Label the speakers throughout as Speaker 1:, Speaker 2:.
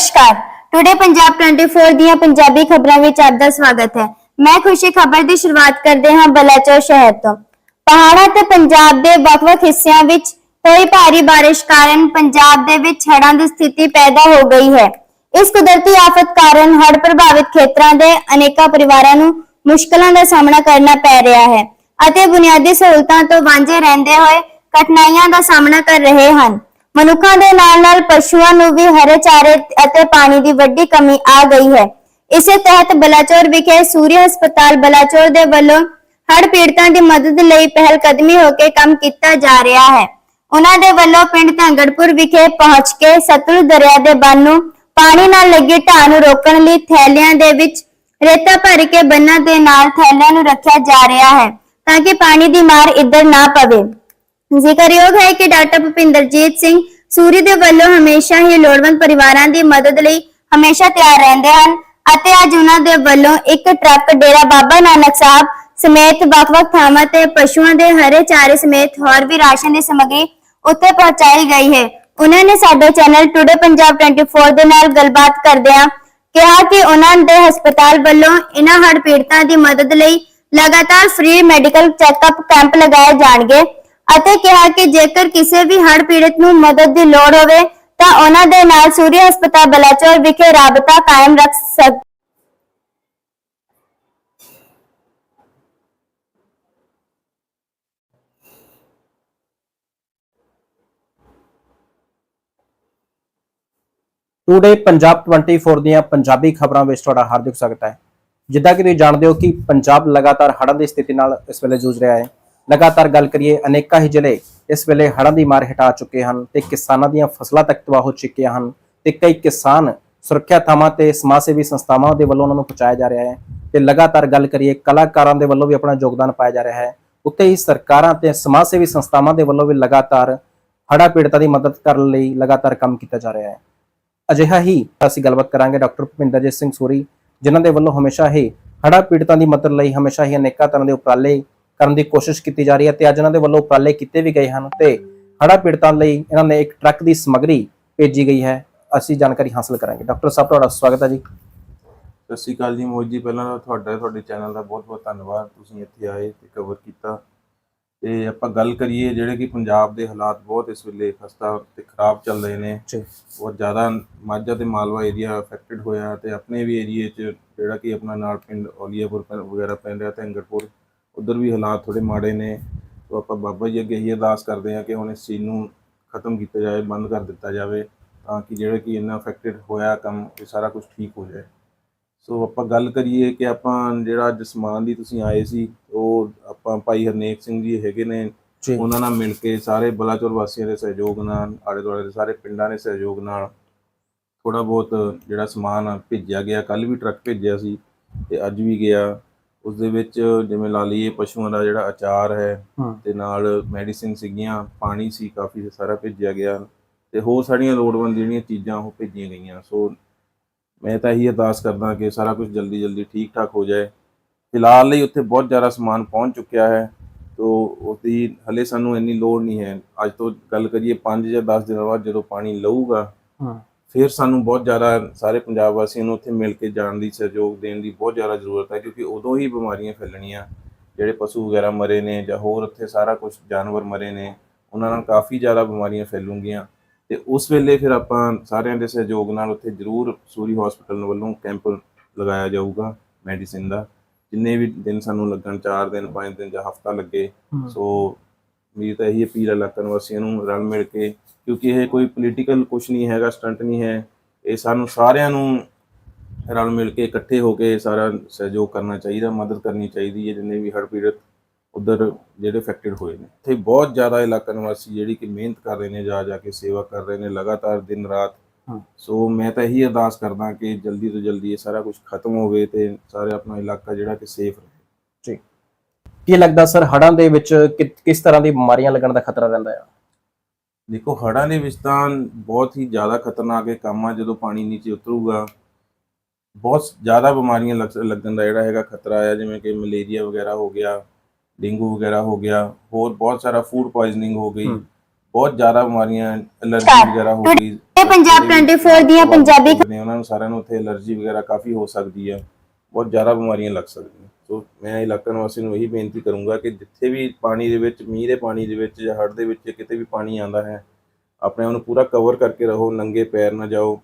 Speaker 1: ਨਮਸਕਾਰ। ਟੁਡੇ ਪੰਜਾਬ 24 ਦੀਆਂ ਪੰਜਾਬੀ ਖਬਰਾਂ ਵਿੱਚ ਆਪ ਦਾ ਸਵਾਗਤ ਹੈ। ਮੈਂ ਖੁਸ਼ੀ ਖਬਰ ਦੀ ਸ਼ੁਰੂਆਤ ਕਰਦੇ ਹਾਂ ਬਲਾਚੌਰ ਸ਼ਹਿਰ ਤੋਂ। ਪਹਾੜਾਂ ਤੇ ਪੰਜਾਬ ਦੇ ਵੱਖ-ਵੱਖ ਹਿੱਸਿਆਂ ਵਿੱਚ ਹੋਈ ਭਾਰੀ ਬਾਰਿਸ਼ ਕਾਰਨ ਪੰਜਾਬ ਦੇ ਵਿੱਚ ਹੜ੍ਹਾਂ ਦੀ ਸਥਿਤੀ ਪੈਦਾ ਹੋ ਗਈ ਹੈ। ਇਸ ਕੁਦਰਤੀ ਆਫਤ ਕਾਰਨ ਹੜ੍ਹ ਪ੍ਰਭਾਵਿਤ ਖੇਤਰਾਂ ਦੇ ਅਨੇਕਾਂ ਪਰਿਵਾਰਾਂ ਨੂੰ ਮੁਸ਼ਕਲਾਂ ਦਾ ਸਾਹਮਣਾ ਕਰਨਾ ਪੈ ਰਿਹਾ ਹੈ ਅਤੇ ਬੁਨਿਆਦੀ ਸਹੂਲਤਾਂ ਤੋਂ ਵਾਂਝੇ ਰਹਿੰਦੇ ਹੋਏ ਕਠਿਨਾਈਆਂ ਦਾ ਸਾਹਮਣਾ ਕਰ ਰਹੇ ਹਨ। ਮਨੁੱਖਾਂ ਦੇ ਨਾਲ-ਨਾਲ ਪਸ਼ੂਆਂ ਨੂੰ ਵੀ ਹਰੇ ਚਾਰੇ ਅਤੇ ਪਾਣੀ ਦੀ ਵੱਡੀ ਕਮੀ ਆ ਗਈ ਹੈ। ਇਸੇ ਤਹਿਤ ਬਲਾਚੌਰ ਵਿਖੇ ਸੂਰਿਆ ਹਸਪਤਾਲ ਬਲਾਚੌਰ ਦੇ ਵੱਲੋਂ ਹੜ੍ਹ ਪੀੜਤਾਂ ਦੀ ਮਦਦ ਲਈ ਪਹਿਲ ਕਦਮੀ ਹੋ ਕੇ ਕੰਮ ਕੀਤਾ ਜਾ ਰਿਹਾ ਹੈ। ਉਹਨਾਂ ਦੇ ਵੱਲੋਂ ਪਿੰਡ ਧੰਗੜਪੁਰ ਵਿਖੇ ਪਹੁੰਚ ਕੇ ਸਤਲੁਜ ਦਰਿਆ ਦੇ ਬੰਨ ਨੂੰ ਪਾਣੀ ਨਾਲ ਲੱਗੀ ਢਾਹ ਨੂੰ ਰੋਕਣ ਲਈ ਥੈਲਿਆਂ ਦੇ ਵਿੱਚ ਰੇਤਾ ਭਰ ਕੇ ਬੰਨਾਂ ਦੇ ਨਾਲ ਥੈਲਿਆਂ ਨੂੰ ਰੱਖਿਆ ਜਾ ਰਿਹਾ ਹੈ ਤਾਂ ਕਿ ਪਾਣੀ ਦੀ ਮਾਰ ਇੱਧਰ ਨਾ ਪਵੇ। ਜ਼ਿਕਰਯੋਗ ਹੈ ਕਿ ਡਾਕਟਰ ਭੁਪਿੰਦਰਜੀਤ ਸਿੰਘ ਸੂਰੀ ਦੇ ਵੱਲੋਂ ਹਮੇਸ਼ਾ ਹੀ ਲੋੜਵੰਦ ਪਰਿਵਾਰਾਂ ਦੀ ਮਦਦ ਲਈ ਹਮੇਸ਼ਾ ਤਿਆਰ ਰਹਿੰਦੇ ਹਨ ਅਤੇ ਅੱਜ ਉਹਨਾਂ ਦੇ ਵੱਲੋਂ ਇੱਕ ਟਰੱਕ ਡੇਰਾ ਬਾਬਾ ਨਾਨਕ ਸਾਹਿਬ ਸਮੇਤ ਵੱਖ-ਵੱਖ ਥਾਵਾਂ ਤੇ ਪਸ਼ੂਆਂ ਦੇ ਹਰੇ ਚਾਰੇ ਸਮੇਤ ਹੋਰ ਵੀ ਰਾਸ਼ਨ ਦੀ ਸਮੱਗਰੀ ਉੱਥੇ ਪਹੁੰਚਾਈ ਗਈ ਹੈ। ਉਹਨਾਂ ਨੇ ਸਾਡੇ ਚੈਨਲ ਟੁਡੇ ਪੰਜਾਬ 24 ਦੇ ਨਾਲ ਗੱਲਬਾਤ ਕਰਦਿਆਂ ਕਿਹਾ ਕਿ ਉਹਨਾਂ ਦੇ ਹਸਪਤਾਲ ਵੱਲੋਂ ਇਹਨਾਂ ਹੜ੍ਹ ਪੀੜਤਾਂ ਦੀ ਮਦਦ ਲਈ ਲਗਾਤਾਰ ਫ੍ਰੀ ਮੈਡੀਕਲ ਚੈੱਕਅਪ ਕੈਂਪ ਲਗਾਏ ਜਾਣਗੇ। ਅਤੇ ਕਿਹਾ ਕਿ ਜੇਕਰ ਕਿਸੇ ਵੀ ਹੜ੍ਹ ਪੀੜਤ ਨੂੰ ਮਦਦ ਦੀ ਲੋੜ ਹੋਵੇ, ਤਾਂ ਉਹਨਾਂ ਦੇ ਨਾਲ ਸੂਰੀ ਹਸਪਤਾਲ ਬਲਾਚੌਰ ਵਿਖੇ ਰਾਬਤਾ ਕਾਇਮ ਰੱਖ ਸਕ
Speaker 2: ਟੂਡੇ ਪੰਜਾਬ 24 ਦੀਆਂ ਪੰਜਾਬੀ ਖਬਰਾਂ ਵਿੱਚ ਤੁਹਾਡਾ ਹਾਰਦਿਕ ਸਵਾਗਤ ਹੈ। ਜਿੱਦਾਂ ਕਿ ਤੁਸੀਂ ਜਾਣਦੇ ਹੋ ਕਿ ਪੰਜਾਬ ਲਗਾਤਾਰ ਹੜ੍ਹਾਂ ਦੀ ਸਥਿਤੀ ਨਾਲ ਇਸ ਵੇਲੇ ਜੂਝ ਰਿਹਾ ਹੈ। ਲਗਾਤਾਰ ਗੱਲ ਕਰੀਏ, ਅਨੇਕਾਂ ਹੀ ਜ਼ਿਲ੍ਹੇ ਇਸ ਵੇਲੇ ਹੜ੍ਹਾਂ ਦੀ ਮਾਰ ਹਟਾ ਚੁੱਕੇ ਹਨ ਤੇ ਕਿਸਾਨਾਂ ਦੀਆਂ ਫਸਲਾਂ ਤੱਕ ਤਬਾਹ ਹੋ ਚੁੱਕੀਆਂ ਹਨ ਤੇ ਕਈ ਕਿਸਾਨ ਸੁਰੱਖਿਆ ਥਾਵਾਂ ਤੇ ਸਮਾਜ ਸੇਵੀ ਸੰਸਥਾਵਾਂ ਦੇ ਵੱਲੋਂ ਉਹਨਾਂ ਨੂੰ ਪਹੁੰਚਾਇਆ ਜਾ ਰਿਹਾ ਹੈ ਤੇ ਲਗਾਤਾਰ ਗੱਲ ਕਰੀਏ, ਕਲਾਕਾਰਾਂ ਦੇ ਵੱਲੋਂ ਵੀ ਆਪਣਾ ਯੋਗਦਾਨ ਪਾਇਆ ਜਾ ਰਿਹਾ ਹੈ। ਉੱਤੇ ਹੀ ਸਰਕਾਰਾਂ ਤੇ ਸਮਾਜ ਸੇਵੀ ਸੰਸਥਾਵਾਂ ਦੇ ਵੱਲੋਂ ਵੀ ਲਗਾਤਾਰ ਹੜ੍ਹਾਂ ਪੀੜਤਾਂ ਦੀ ਮਦਦ ਕਰਨ ਲਈ ਲਗਾਤਾਰ ਕੰਮ ਕੀਤਾ ਜਾ ਰਿਹਾ ਹੈ। ਅਜਿਹਾ ਹੀ ਅਸੀਂ ਗੱਲਬਾਤ ਕਰਾਂਗੇ ਡਾਕਟਰ ਭੁਪਿੰਦਰਜੀਤ ਸਿੰਘ ਸੂਰੀ, ਜਿਨ੍ਹਾਂ ਦੇ ਵੱਲੋਂ ਹਮੇਸ਼ਾ ਹੀ ਹੜ੍ਹਾਂ ਪੀੜਤਾਂ ਦੀ ਮਦਦ ਲਈ ਹਮੇਸ਼ਾ ਹੀ ਅਨੇਕਾਂ ਤਰ੍ਹਾਂ ਦੇ ਉਪਰਾਲੇ ਕਰਨ ਦੀ ਕੋਸ਼ਿਸ਼ ਕੀਤੀ ਜਾ ਰਹੀ ਹੈ ਤੇ ਅੱਜ ਇਹਨਾਂ ਦੇ ਵੱਲੋਂ ਉਪਰਾਲੇ ਕੀਤੇ ਵੀ ਗਏ ਹਨ ਤੇ ਹੜ੍ਹਾਂ ਪੀੜਤਾਂ ਲਈ ਇਹਨਾਂ ਨੇ ਇੱਕ ਟਰੱਕ ਦੀ ਸਮੱਗਰੀ ਭੇਜੀ ਗਈ ਹੈ। ਅਸੀਂ ਜਾਣਕਾਰੀ ਹਾਸਲ ਕਰਾਂਗੇ। ਡਾਕਟਰ ਸਾਹਿਬ ਤੁਹਾਡਾ ਸਵਾਗਤ ਹੈ ਜੀ।
Speaker 3: ਸਤਿ ਸ਼੍ਰੀ ਅਕਾਲ ਜੀ ਮੋਹਿਤ ਜੀ। ਪਹਿਲਾਂ ਤੁਹਾਡਾ ਤੁਹਾਡੇ ਚੈਨਲ ਦਾ ਬਹੁਤ-ਬਹੁਤ ਧੰਨਵਾਦ। ਤੁਸੀਂ ਇੱਥੇ ਆਏ ਤੇ ਕਵਰ ਕੀਤਾ। ਤੇ ਆਪਾਂ ਗੱਲ ਕਰੀਏ ਜਿਹੜੇ ਕਿ ਪੰਜਾਬ ਦੇ ਹਾਲਾਤ ਬਹੁਤ ਇਸ ਵੇਲੇ ਖਸਤਾ ਤੇ ਖਰਾਬ ਚੱਲ ਰਹੇ ਨੇ। ਬਹੁਤ ਜ਼ਿਆਦਾ ਮਾਝਾ ਤੇ ਮਾਲਵਾ ਏਰੀਆ ਅਫੈਕਟਡ ਹੋਇਆ ਤੇ ਆਪਣੇ ਵੀ ਏਰੀਏ 'ਚ ਜਿਹੜਾ ਕਿ ਆਪਣਾ ਨਾਲ ਪਿੰਡ ਔਲੀਆਪੁਰ ਵਗੈਰਾ ਪੈਂਦਾ ਤੇ ਅੰਗੜਪੁਰ ਉਧਰ ਵੀ ਹਾਲਾਤ ਥੋੜੇ ਮਾੜੇ ਨੇ। ਤੋਂ ਆਪਾਂ ਬਾਬਾ ਜੀ ਅੱਗੇ ਹੀ ਅਰਦਾਸ ਕਰਦੇ ਹਾਂ ਕਿ ਹੁਣ ਇਸ ਚੀਜ਼ ਨੂੰ ਖਤਮ ਕੀਤਾ ਜਾਵੇ ਬੰਦ ਕਰ ਦਿੱਤਾ ਜਾਵੇ ਤਾਂ ਕਿ ਜਿਹੜਾ ਕਿ ਇੰਨਾ ਅਫੈਕਟਡ ਹੋਇਆ ਕੰਮ ਇਹ ਸਾਰਾ ਕੁਝ ਠੀਕ ਹੋ ਜਾਏ। ਸੋ ਆਪਾਂ ਗੱਲ ਕਰੀਏ ਕਿ ਆਪਾਂ ਜਿਹੜਾ ਅੱਜ ਸਮਾਨ ਦੀ ਤੁਸੀਂ ਆਏ ਸੀ ਉਹ ਆਪਾਂ ਭਾਈ ਹਰਨੇਕ ਸਿੰਘ ਜੀ ਹੈਗੇ ਨੇ। ਉਹਨਾਂ ਨਾਲ ਮਿਲ ਕੇ ਸਾਰੇ ਬਲਾਚੌਰ ਵਾਸੀਆਂ ਦੇ ਸਹਿਯੋਗ ਨਾਲ ਆਲੇ ਦੁਆਲੇ ਦੇ ਸਾਰੇ ਪਿੰਡਾਂ ਦੇ ਸਹਿਯੋਗ ਨਾਲ ਥੋੜਾ ਬਹੁਤ ਜਿਹੜਾ ਸਮਾਨ ਭੇਜਿਆ ਗਿਆ। ਕੱਲ ਵੀ ਟਰੱਕ ਭੇਜਿਆ ਸੀ ਤੇ ਅੱਜ ਵੀ ਗਿਆ। ਉਸ ਦੇ ਵਿੱਚ ਜਿਵੇਂ ਲਾ ਲਈਏ ਪਸ਼ੂਆਂ ਦਾ ਜਿਹੜਾ ਅਚਾਰ ਹੈ
Speaker 2: ਹਾਂ।
Speaker 3: ਤੇ ਨਾਲ ਮੈਡੀਸਿਨ ਸੀਗੀਆਂ ਪਾਣੀ ਸੀ ਕਾਫੀ ਸਾਰਾ ਭੇਜਿਆ ਗਿਆ ਤੇ ਹੋਰ ਸਾਰੀਆਂ ਲੋੜਵੰਦ ਜਿਹੜੀਆਂ ਚੀਜ਼ਾਂ ਉਹ ਭੇਜੀਆਂ ਗਈਆਂ। ਸੋ ਮੈਂ ਤਾਂ ਇਹੀ ਅਰਦਾਸ ਕਰਦਾ ਕਿ ਸਾਰਾ ਕੁਝ ਜਲਦੀ ਜਲਦੀ ਠੀਕ ਠਾਕ ਹੋ ਜਾਏ। ਫਿਲਹਾਲ ਲਈ ਉੱਥੇ ਬਹੁਤ ਜ਼ਿਆਦਾ ਸਮਾਨ ਪਹੁੰਚ ਚੁੱਕਿਆ ਹੈ ਤੋ ਉਹਦੀ ਹਲੇ ਸਾਨੂੰ ਇੰਨੀ ਲੋੜ ਨਹੀਂ ਹੈ। ਅੱਜ ਤੋਂ ਗੱਲ ਕਰੀਏ 5 ਜਾਂ 10 ਦਿਨਾਂ ਬਾਅਦ ਜਦੋਂ ਪਾਣੀ ਲਊਗਾ
Speaker 2: ਹਾਂ।
Speaker 3: ਫਿਰ ਸਾਨੂੰ ਬਹੁਤ ਜ਼ਿਆਦਾ ਸਾਰੇ ਪੰਜਾਬ ਵਾਸੀਆਂ ਨੂੰ ਉੱਥੇ ਮਿਲ ਕੇ ਜਾਣ ਦੀ ਸਹਿਯੋਗ ਦੇਣ ਦੀ ਬਹੁਤ ਜ਼ਿਆਦਾ ਜ਼ਰੂਰਤ ਹੈ ਕਿਉਂਕਿ ਉਦੋਂ ਹੀ ਬਿਮਾਰੀਆਂ ਫੈਲਣੀਆਂ। ਜਿਹੜੇ ਪਸ਼ੂ ਵਗੈਰਾ ਮਰੇ ਨੇ ਜਾਂ ਹੋਰ ਉੱਥੇ ਸਾਰਾ ਕੁਝ ਜਾਨਵਰ ਮਰੇ ਨੇ ਉਹਨਾਂ ਨਾਲ ਕਾਫੀ ਜ਼ਿਆਦਾ ਬਿਮਾਰੀਆਂ ਫੈਲੂਗੀਆਂ। ਤੇ ਉਸ ਵੇਲੇ ਫਿਰ ਆਪਾਂ ਸਾਰਿਆਂ ਦੇ ਸਹਿਯੋਗ ਨਾਲ ਉੱਥੇ ਜ਼ਰੂਰ ਸੂਰੀ ਹਸਪੀਟਲ ਵੱਲੋਂ ਕੈਂਪ ਲਗਾਇਆ ਜਾਊਗਾ ਮੈਡੀਸਿਨ ਦਾ। ਜਿੰਨੇ ਵੀ ਦਿਨ ਸਾਨੂੰ ਲੱਗਣ 4 ਦਿਨ 5 ਦਿਨ ਜਾਂ ਹਫਤਾ ਲੱਗੇ। ਸੋ ਮੇਰੀ ਤਾਂ ਇਹੀ ਅਪੀਲ ਹੈ ਇਲਾਕਾ ਨਿਵਾਸੀਆਂ ਨੂੰ ਰਲ ਮਿਲ ਕੇ ਕਿਉਂਕਿ ਇਹ ਕੋਈ ਪੋਲੀਟੀਕਲ ਕੁਝ ਨਹੀਂ ਹੈਗਾ ਸਟੰਟ ਨਹੀਂ ਹੈ। ਇਹ ਸਾਨੂੰ ਸਾਰਿਆਂ ਨੂੰ ਰਲ ਮਿਲ ਕੇ ਇਕੱਠੇ ਹੋ ਕੇ ਸਾਰਾ ਸਹਿਯੋਗ ਕਰਨਾ ਚਾਹੀਦਾ ਮਦਦ ਕਰਨੀ ਚਾਹੀਦੀ ਹੈ ਜਿੰਨੇ ਵੀ ਹੜ੍ਹ ਪੀੜਤ ਉਧਰ ਜਿਹੜੇ ਅਫੈਕਟਡ ਹੋਏ ਨੇ। ਇੱਥੇ ਬਹੁਤ ਜ਼ਿਆਦਾ ਇਲਾਕਾ ਨਿਵਾਸੀ ਜਿਹੜੀ ਕਿ ਮਿਹਨਤ ਕਰ ਰਹੇ ਨੇ ਜਾ ਜਾ ਕੇ ਸੇਵਾ ਕਰ ਰਹੇ ਨੇ ਲਗਾਤਾਰ ਦਿਨ ਰਾਤ। ਸੋ ਮੈਂ ਤਾਂ ਇਹੀ ਅਰਦਾਸ ਕਰਦਾ ਕਿ ਜਲਦੀ ਤੋਂ ਜਲਦੀ ਇਹ ਸਾਰਾ ਕੁਝ ਖਤਮ ਹੋਵੇ ਤੇ ਸਾਰੇ ਆਪਣਾ ਇਲਾਕਾ ਜਿਹੜਾ ਕਿ ਸੇਫ ਰਹੇ।
Speaker 2: ਕੀ ਲੱਗਦਾ ਸਰ ਹੜ੍ਹਾਂ ਦੇ ਵਿੱਚ ਕਿਸ ਤਰ੍ਹਾਂ ਦੀ ਬਿਮਾਰੀਆਂ ਲੱਗਣ ਦਾ ਖਤਰਾ ਰਹਿੰਦਾ ਹੈ
Speaker 3: ਦੇਖੋ ਹੜ੍ਹਾਂ ਦੇ ਵਿੱਚ ਤਾਂ ਬਹੁਤ ਹੀ ਜ਼ਿਆਦਾ ਖਤਰਨਾਕ ਇਹ ਕੰਮ ਆ ਜਦੋਂ ਪਾਣੀ ਨੀਚੇ ਉਤਰੂਗਾ ਬਹੁਤ ਜ਼ਿਆਦਾ ਬਿਮਾਰੀਆਂ ਲੱਗ ਲੱਗਣ ਦਾ ਜਿਹੜਾ ਹੈਗਾ ਖਤਰਾ ਆ ਜਿਵੇਂ ਕਿ ਮਲੇਰੀਆ ਵਗੈਰਾ ਹੋ ਗਿਆ ਡੇਂਗੂ ਵਗੈਰਾ ਹੋ ਗਿਆ ਹੋਰ ਬਹੁਤ ਸਾਰਾ ਫੂਡ ਪੋਇਜ਼ਨਿੰਗ ਹੋ ਗਈ। ਬਹੁਤ ਜ਼ਿਆਦਾ ਬਿਮਾਰੀਆਂ
Speaker 1: Start.
Speaker 3: ਵਗੈਰਾ ਹੋ ਗਈ
Speaker 1: ਪੰਜਾਬ 24 ਦੀਆਂ ਪੰਜਾਬੀ
Speaker 3: ਨੇ ਉਹਨਾਂ ਨੂੰ ਸਾਰਿਆਂ ਨੂੰ ਉੱਥੇ ਐਲਰਜੀ ਵਗੈਰਾ ਕਾਫੀ ਹੋ ਸਕਦੀ ਹੈ ਬਹੁਤ ਜ਼ਿਆਦਾ ਬਿਮਾਰੀਆਂ ਲੱਗ ਸਕਦੀਆਂ ਸੋ ਮੈਂ ਇਲਾਕਾ ਨਿਵਾਸੀ ਨੂੰ ਇਹੀ ਬੇਨਤੀ ਕਰੂੰਗਾ ਕਿ ਜਿੱਥੇ ਵੀ ਪਾਣੀ ਦੇ ਵਿੱਚ, ਮੀਂਹ ਦੇ ਪਾਣੀ ਦੇ ਵਿੱਚ ਜਾਂ ਹੜ੍ਹ ਦੇ ਵਿੱਚ ਕਿਤੇ ਵੀ ਪਾਣੀ ਆਉਂਦਾ ਹੈ, ਆਪਣੇ ਆਪ ਨੂੰ ਪੂਰਾ ਕਵਰ ਕਰਕੇ ਰਹੋ, ਨੰਗੇ ਪੈਰ ਨਾ ਜਾਓ,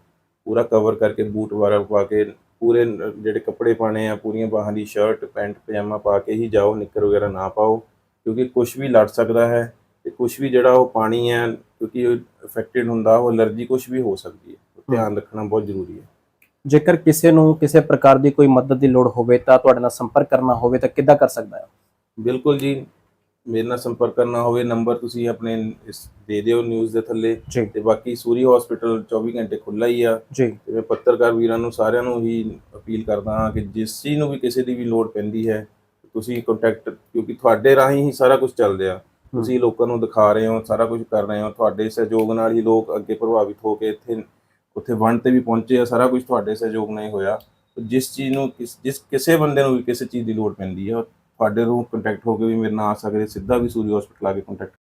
Speaker 3: ਪੂਰਾ ਕਵਰ ਕਰਕੇ ਬੂਟ ਵਗੈਰਾ ਪਾ ਕੇ, ਪੂਰੇ ਜਿਹੜੇ ਕੱਪੜੇ ਪਾਣੇ ਆ, ਪੂਰੀਆਂ ਬਾਹਾਂ ਦੀ ਸ਼ਰਟ ਪੈਂਟ, ਪਜਾਮਾ ਪਾ ਕੇ ਹੀ ਜਾਓ, ਨਿੱਕਰ ਵਗੈਰਾ ਨਾ ਪਾਓ, ਕਿਉਂਕਿ ਕੁਝ ਵੀ ਲੜ ਸਕਦਾ ਹੈ ਤੇ ਕੁਝ ਵੀ ਜਿਹੜਾ ਉਹ ਪਾਣੀ ਹੈ, ਕਿਉਂਕਿ ਇਫੈਕਟਡ ਹੁੰਦਾ, ਉਹ ਐਲਰਜੀ ਕੁਝ ਵੀ ਹੋ ਸਕਦੀ ਹੈ, ਧਿਆਨ ਰੱਖਣਾ ਬਹੁਤ ਜ਼ਰੂਰੀ ਹੈ।
Speaker 2: ਜੇਕਰ ਕਿਸੇ ਨੂੰ ਕਿਸੇ ਪ੍ਰਕਾਰ ਦੀ ਕੋਈ ਮਦਦ ਦੀ ਲੋੜ ਹੋਵੇ ਤਾਂ ਤੁਹਾਡੇ ਨਾਲ ਸੰਪਰਕ ਕਰਨਾ ਹੋਵੇ ਤਾਂ ਕਿੱਦਾਂ ਕਰ ਸਕਦਾ ਹੈ?
Speaker 3: ਬਿਲਕੁਲ ਜੀ। ਮੇਰੇ ਨਾਲ ਸੰਪਰਕ ਕਰਨਾ ਹੋਵੇ ਨੰਬਰ ਤੁਸੀਂ ਆਪਣੇ ਇਸ ਦੇ ਦਿਓ ਨਿਊਜ਼ ਦੇ ਥੱਲੇ। ਤੇ ਬਾਕੀ ਸੂਰੀ ਹਸਪੀਟਲ 24 ਘੰਟੇ ਖੁੱਲਾ ਹੀ ਆ।
Speaker 2: ਜੀ।
Speaker 3: ਤੇ ਮੈਂ ਪੱਤਰਕਾਰ ਵੀਰਾਂ ਨੂੰ ਸਾਰਿਆਂ ਨੂੰ ਹੀ ਅਪੀਲ ਕਰਦਾ ਹਾਂ ਕਿ ਜਿਸ ਚੀਜ਼ ਨੂੰ ਵੀ ਕਿਸੇ ਦੀ ਵੀ ਲੋੜ ਪੈਂਦੀ ਹੈ ਤੁਸੀਂ ਕੰਟੈਕਟ ਕਿਉਂਕਿ ਤੁਹਾਡੇ ਰਾਹੀਂ ਹੀ ਸਾਰਾ ਕੁਝ ਚੱਲ ਰਿਹਾ। ਤੁਸੀਂ ਲੋਕਾਂ ਨੂੰ ਦਿਖਾ ਰਹੇ ਹੋ ਸਾਰਾ ਕੁਝ ਕਰ ਰਹੇ ਹੋ। ਤੁਹਾਡੇ ਸਹਿਯੋਗ ਨਾਲ ਹੀ ਲੋਕ ਅੱਗੇ ਪ੍ਰਭਾਵਿਤ ਹੋ ਕੇ ਇੱਥੇ ਉੱਥੇ ਵੰਡ ਤੇ ਵੀ ਪਹੁੰਚੇ ਆ, ਸਾਰਾ ਕੁਝ ਤੁਹਾਡੇ ਸਹਿਯੋਗ ਨਾਲ ਹੀ ਹੋਇਆ। ਜਿਸ ਚੀਜ਼ ਨੂੰ, ਕਿਸ, ਜਿਸ ਕਿਸੇ ਬੰਦੇ ਨੂੰ ਵੀ ਕਿਸੇ ਚੀਜ਼ ਦੀ ਲੋੜ ਪੈਂਦੀ ਹੈ ਤੁਹਾਡੇ ਨੂੰ ਕੰਟੈਕਟ ਹੋ ਕੇ ਵੀ ਮੇਰੇ ਨਾਲ ਆ ਸਕਦੇ, ਸਿੱਧਾ ਵੀ ਸੂਰੀ ਹਸਪੀਟਲ ਆ ਕੇ ਕੰਟੈਕਟ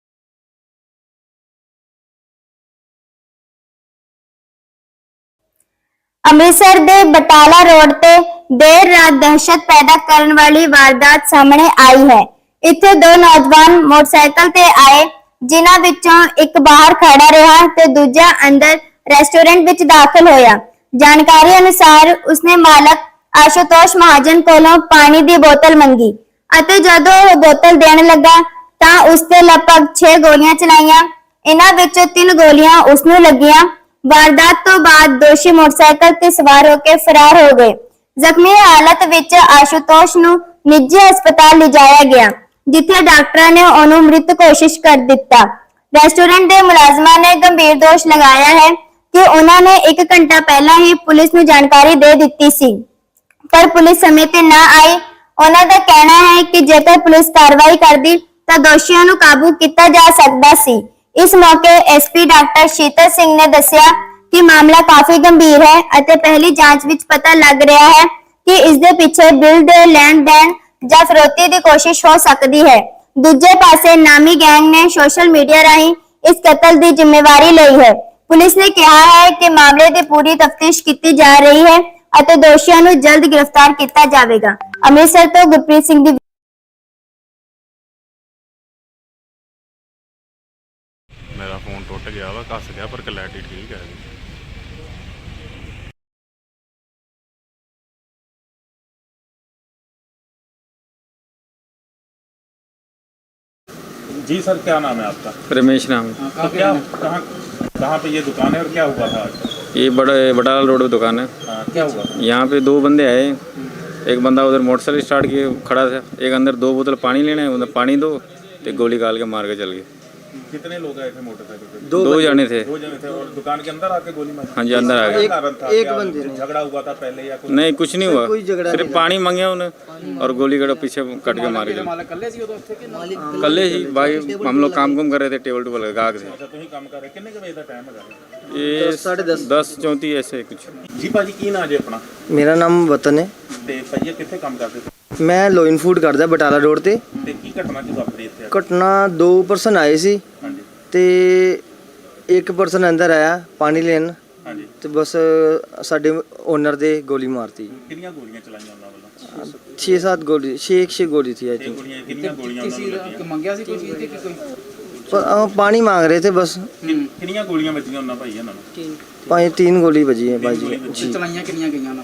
Speaker 1: ਅੰਮ੍ਰਿਤਸਰ ਦੇ ਬਟਾਲਾ ਰੋਡ ਤੇ ਦੇਰ ਰਾਤ ਦਹਿਸ਼ਤ ਪੈਦਾ ਕਰਨ ਵਾਲੀ ਵਾਰਦਾਤ ਸਾਹਮਣੇ ਆਈ ਹੈ। ਇੱਥੇ ਦੋ ਨੌਜਵਾਨ ਮੋਟਰਸਾਈਕਲ ਤੇ ਆਏ, ਜਿਨ੍ਹਾਂ ਵਿੱਚੋਂ ਇੱਕ ਬਾਹਰ ਖੜਾ ਰਿਹਾ ਤੇ ਦੂਜਾ ਅੰਦਰ ਰੈਸਟੋਰੈਂਟ ਵਿੱਚ ਦਾਖਲ ਹੋਇਆ। ਜਾਣਕਾਰੀ ਅਨੁਸਾਰ ਉਸਨੇ ਮਾਲਕ ਆਸ਼ੂਤੋਸ਼ ਮਹਾਜਨ ਕੋਲੋਂ ਪਾਣੀ ਦੀ ਬੋਤਲ ਮੰਗੀ ਅਤੇ ਜਦੋਂ ਉਹ ਬੋਤਲ ਦੇਣ ਲੱਗਾ ਤਾਂ ਉਸ ਤੇ ਲਗਭਗ 6 ਗੋਲੀਆਂ ਚਲਾਈਆਂ। ਇਹਨਾਂ ਵਿੱਚੋਂ 3 ਗੋਲੀਆਂ ਉਸ ਨੂੰ ਲੱਗੀਆਂ। ਵਾਰਦਾਤ ਤੋਂ ਬਾਅਦ ਦੋਸ਼ੀ ਮੋਟਰਸਾਈਕਲ ਤੇ ਸਵਾਰ ਹੋ ਕੇ ਫਰਾਰ ਹੋ ਗਏ। ਜ਼ਖਮੀ ਹਾਲਤ ਵਿੱਚ ਆਸ਼ੂਤੋਸ਼ ਨੂੰ ਨਿੱਜੀ ਹਸਪਤਾਲ ਲਿਜਾਇਆ ਗਿਆ, ਜਿੱਥੇ ਡਾਕਟਰਾਂ ਨੇ ਉਹਨੂੰ ਮ੍ਰਿਤ ਘੋਸ਼ਿਤ ਕਰ ਦਿੱਤਾ। ਰੈਸਟੋਰੈਂਟ ਦੇ ਮੁਲਾਜ਼ਮਾਂ ਨੇ ਗੰਭੀਰ ਦੋਸ਼ ਲਗਾਇਆ ਹੈ। ਕਿ ਉਹਨਾਂ ਨੇ 1 ਘੰਟਾ ਪਹਿਲਾਂ ਹੀ ਪੁਲਿਸ ਨੂੰ ਜਾਣਕਾਰੀ ਦੇ ਦਿੱਤੀ ਸੀ। ਪਰ ਪੁਲਿਸ ਸਮੇਂ ਤੇ ਨਾ ਆਈ। ਉਹਨਾਂ ਦਾ ਕਹਿਣਾ ਹੈ ਕਿ ਜੇਕਰ ਪੁਲਿਸ ਕਾਰਵਾਈ ਕਰਦੀ, ਤਾਂ ਦੋਸ਼ੀਆਂ ਨੂੰ ਕਾਬੂ ਕੀਤਾ ਜਾ ਸਕਦਾ ਸੀ। ਇਸ ਮੌਕੇ ਐਸਪੀ ਡਾਕਟਰ ਸ਼ੀਤਲ ਸਿੰਘ ਨੇ ਦੱਸਿਆ ਕਿ ਮਾਮਲਾ ਕਾਫੀ ਗੰਭੀਰ ਹੈ ਅਤੇ ਪਹਿਲੀ ਜਾਂਚ ਵਿੱਚ ਪਤਾ ਲੱਗ ਰਿਹਾ ਹੈ ਕਿ ਇਸ ਦੇ ਪਿੱਛੇ ਬਿੱਲ ਦੇ ਲੈਣ ਦੇਣ ਜਾਂ ਫਰੋਤੀ ਦੀ ਕੋਸ਼ਿਸ਼ ਹੋ ਸਕਦੀ ਹੈ। ਦੂਜੇ ਪਾਸੇ ਨਾਮੀ ਗੈਂਗ ਨੇ ਸੋਸ਼ਲ ਮੀਡੀਆ ਰਾਹੀਂ ਇਸ ਕਤਲ ਦੀ ਜ਼ਿੰਮੇਵਾਰੀ ਲਈ ਹੈ। ਪੁਲਿਸ ਨੇ ਕਿਹਾ ਹੈ ਕਿ ਮਾਮਲੇ ਦੀ ਪੂਰੀ ਤਫਤੀਸ਼ ਕੀਤੀ ਜਾ ਰਹੀ ਹੈ ਅਤੇ ਦੋਸ਼ੀਆਂ ਨੂੰ ਜਲਦ ਗ੍ਰਿਫਤਾਰ ਕੀਤਾ ਜਾਵੇਗਾ ਅੰਮ੍ਰਿਤਸਰ ਤੋਂ ਗੁਰਪ੍ਰੀਤ ਸਿੰਘ ਦੀ
Speaker 4: ਮੇਰਾ ਫੋਨ ਟੁੱਟ ਗਿਆ ਵਾ ਕੱਸ ਗਿਆ ਪਰ ਕਲੈਰਿਟੀ ਠੀਕ ਹੈ ਇਹਦੀ।
Speaker 5: जी सर क्या नाम है आपका
Speaker 6: रमेश नाम है।
Speaker 5: तो क्या कहाँ कहाँ पे ये दुकान है और क्या हुआ था?
Speaker 6: ये बड़े बटाला रोड पे दुकान है।
Speaker 5: आ, क्या हुआ?
Speaker 6: यहाँ पे दो बंदे आए। एक बंदा उधर मोटरसाइकिल स्टार्ट किए खड़ा था। एक अंदर दो बोतल पानी लेने उधर पानी दो तो गोली काल के मार के चल गए
Speaker 5: कितने लोग आए थे मोटरसाइकिल दो,
Speaker 6: दो जने थे।
Speaker 5: दो जने थे और दुकान के अंदर आके गोली मारी?
Speaker 6: हाँ जी अंदर आ गए।
Speaker 5: एक बंदे झगड़ा हुआ था पहले या कुछ?
Speaker 6: नहीं कुछ नहीं हुआ। कोई झगड़ा सिर्फ़ पानी मांगे उन्हें और गोली गड़ा पीछे कट के मारे गए कल ही भाई हम लोग काम कुम कर रहे थे टेबल टूबल गाग से
Speaker 5: अच्छा, तो
Speaker 6: ये तो साढ़े दस। दस चौंतीस ऐसे कुछ।
Speaker 5: जी भाजी की ना
Speaker 7: जे अपना? मेरा नाम
Speaker 5: वतन है। कितने काम करते थे?
Speaker 7: ਮੈਂ ਲੋਇਨ ਫੂਡ ਕਰਦਾ ਬਟਾਲਾ ਰੋਡ ਤੇ।
Speaker 5: ਘਟਨਾ
Speaker 7: ਦੋ ਪਰਸਨ ਆਏ ਸੀ ਤੇ ਇੱਕ ਪਰਸਨ ਅੰਦਰ ਆਇਆ ਪਾਣੀ ਲੈਣ। ਤੇ ਬਸ ਸਾਡੇ ਓਨਰ ਦੇ ਗੋਲੀ ਮਾਰਤੀ।
Speaker 5: ਕਿੰਨੀਆਂ ਗੋਲੀਆਂ ਚਲਾਈਆਂ
Speaker 7: ਗੋਲੀ ਸੀ ਆਈ ਥਿੰਕ ਪਾਣੀ ਮੰਗ ਰਹੇ ਤੇ ਬਸ।
Speaker 5: ਕਿੰਨ- ਕਿੰਨੀਆਂ ਗੋਲੀਆਂ ਵੱਜੀਆਂ ਉਹਨਾਂ ਭਾਈ ਇਹਨਾਂ
Speaker 7: ਭਾਈ ਤਿੰਨ ਗੋਲੀ ਵੱਜੀ
Speaker 5: ਹੈ
Speaker 7: ਭਾਈ
Speaker 5: ਜੀ।
Speaker 8: ਚਲਾਈਆਂ ਕਿੰਨੀਆਂ ਗਈਆਂ
Speaker 7: ਨਾਲ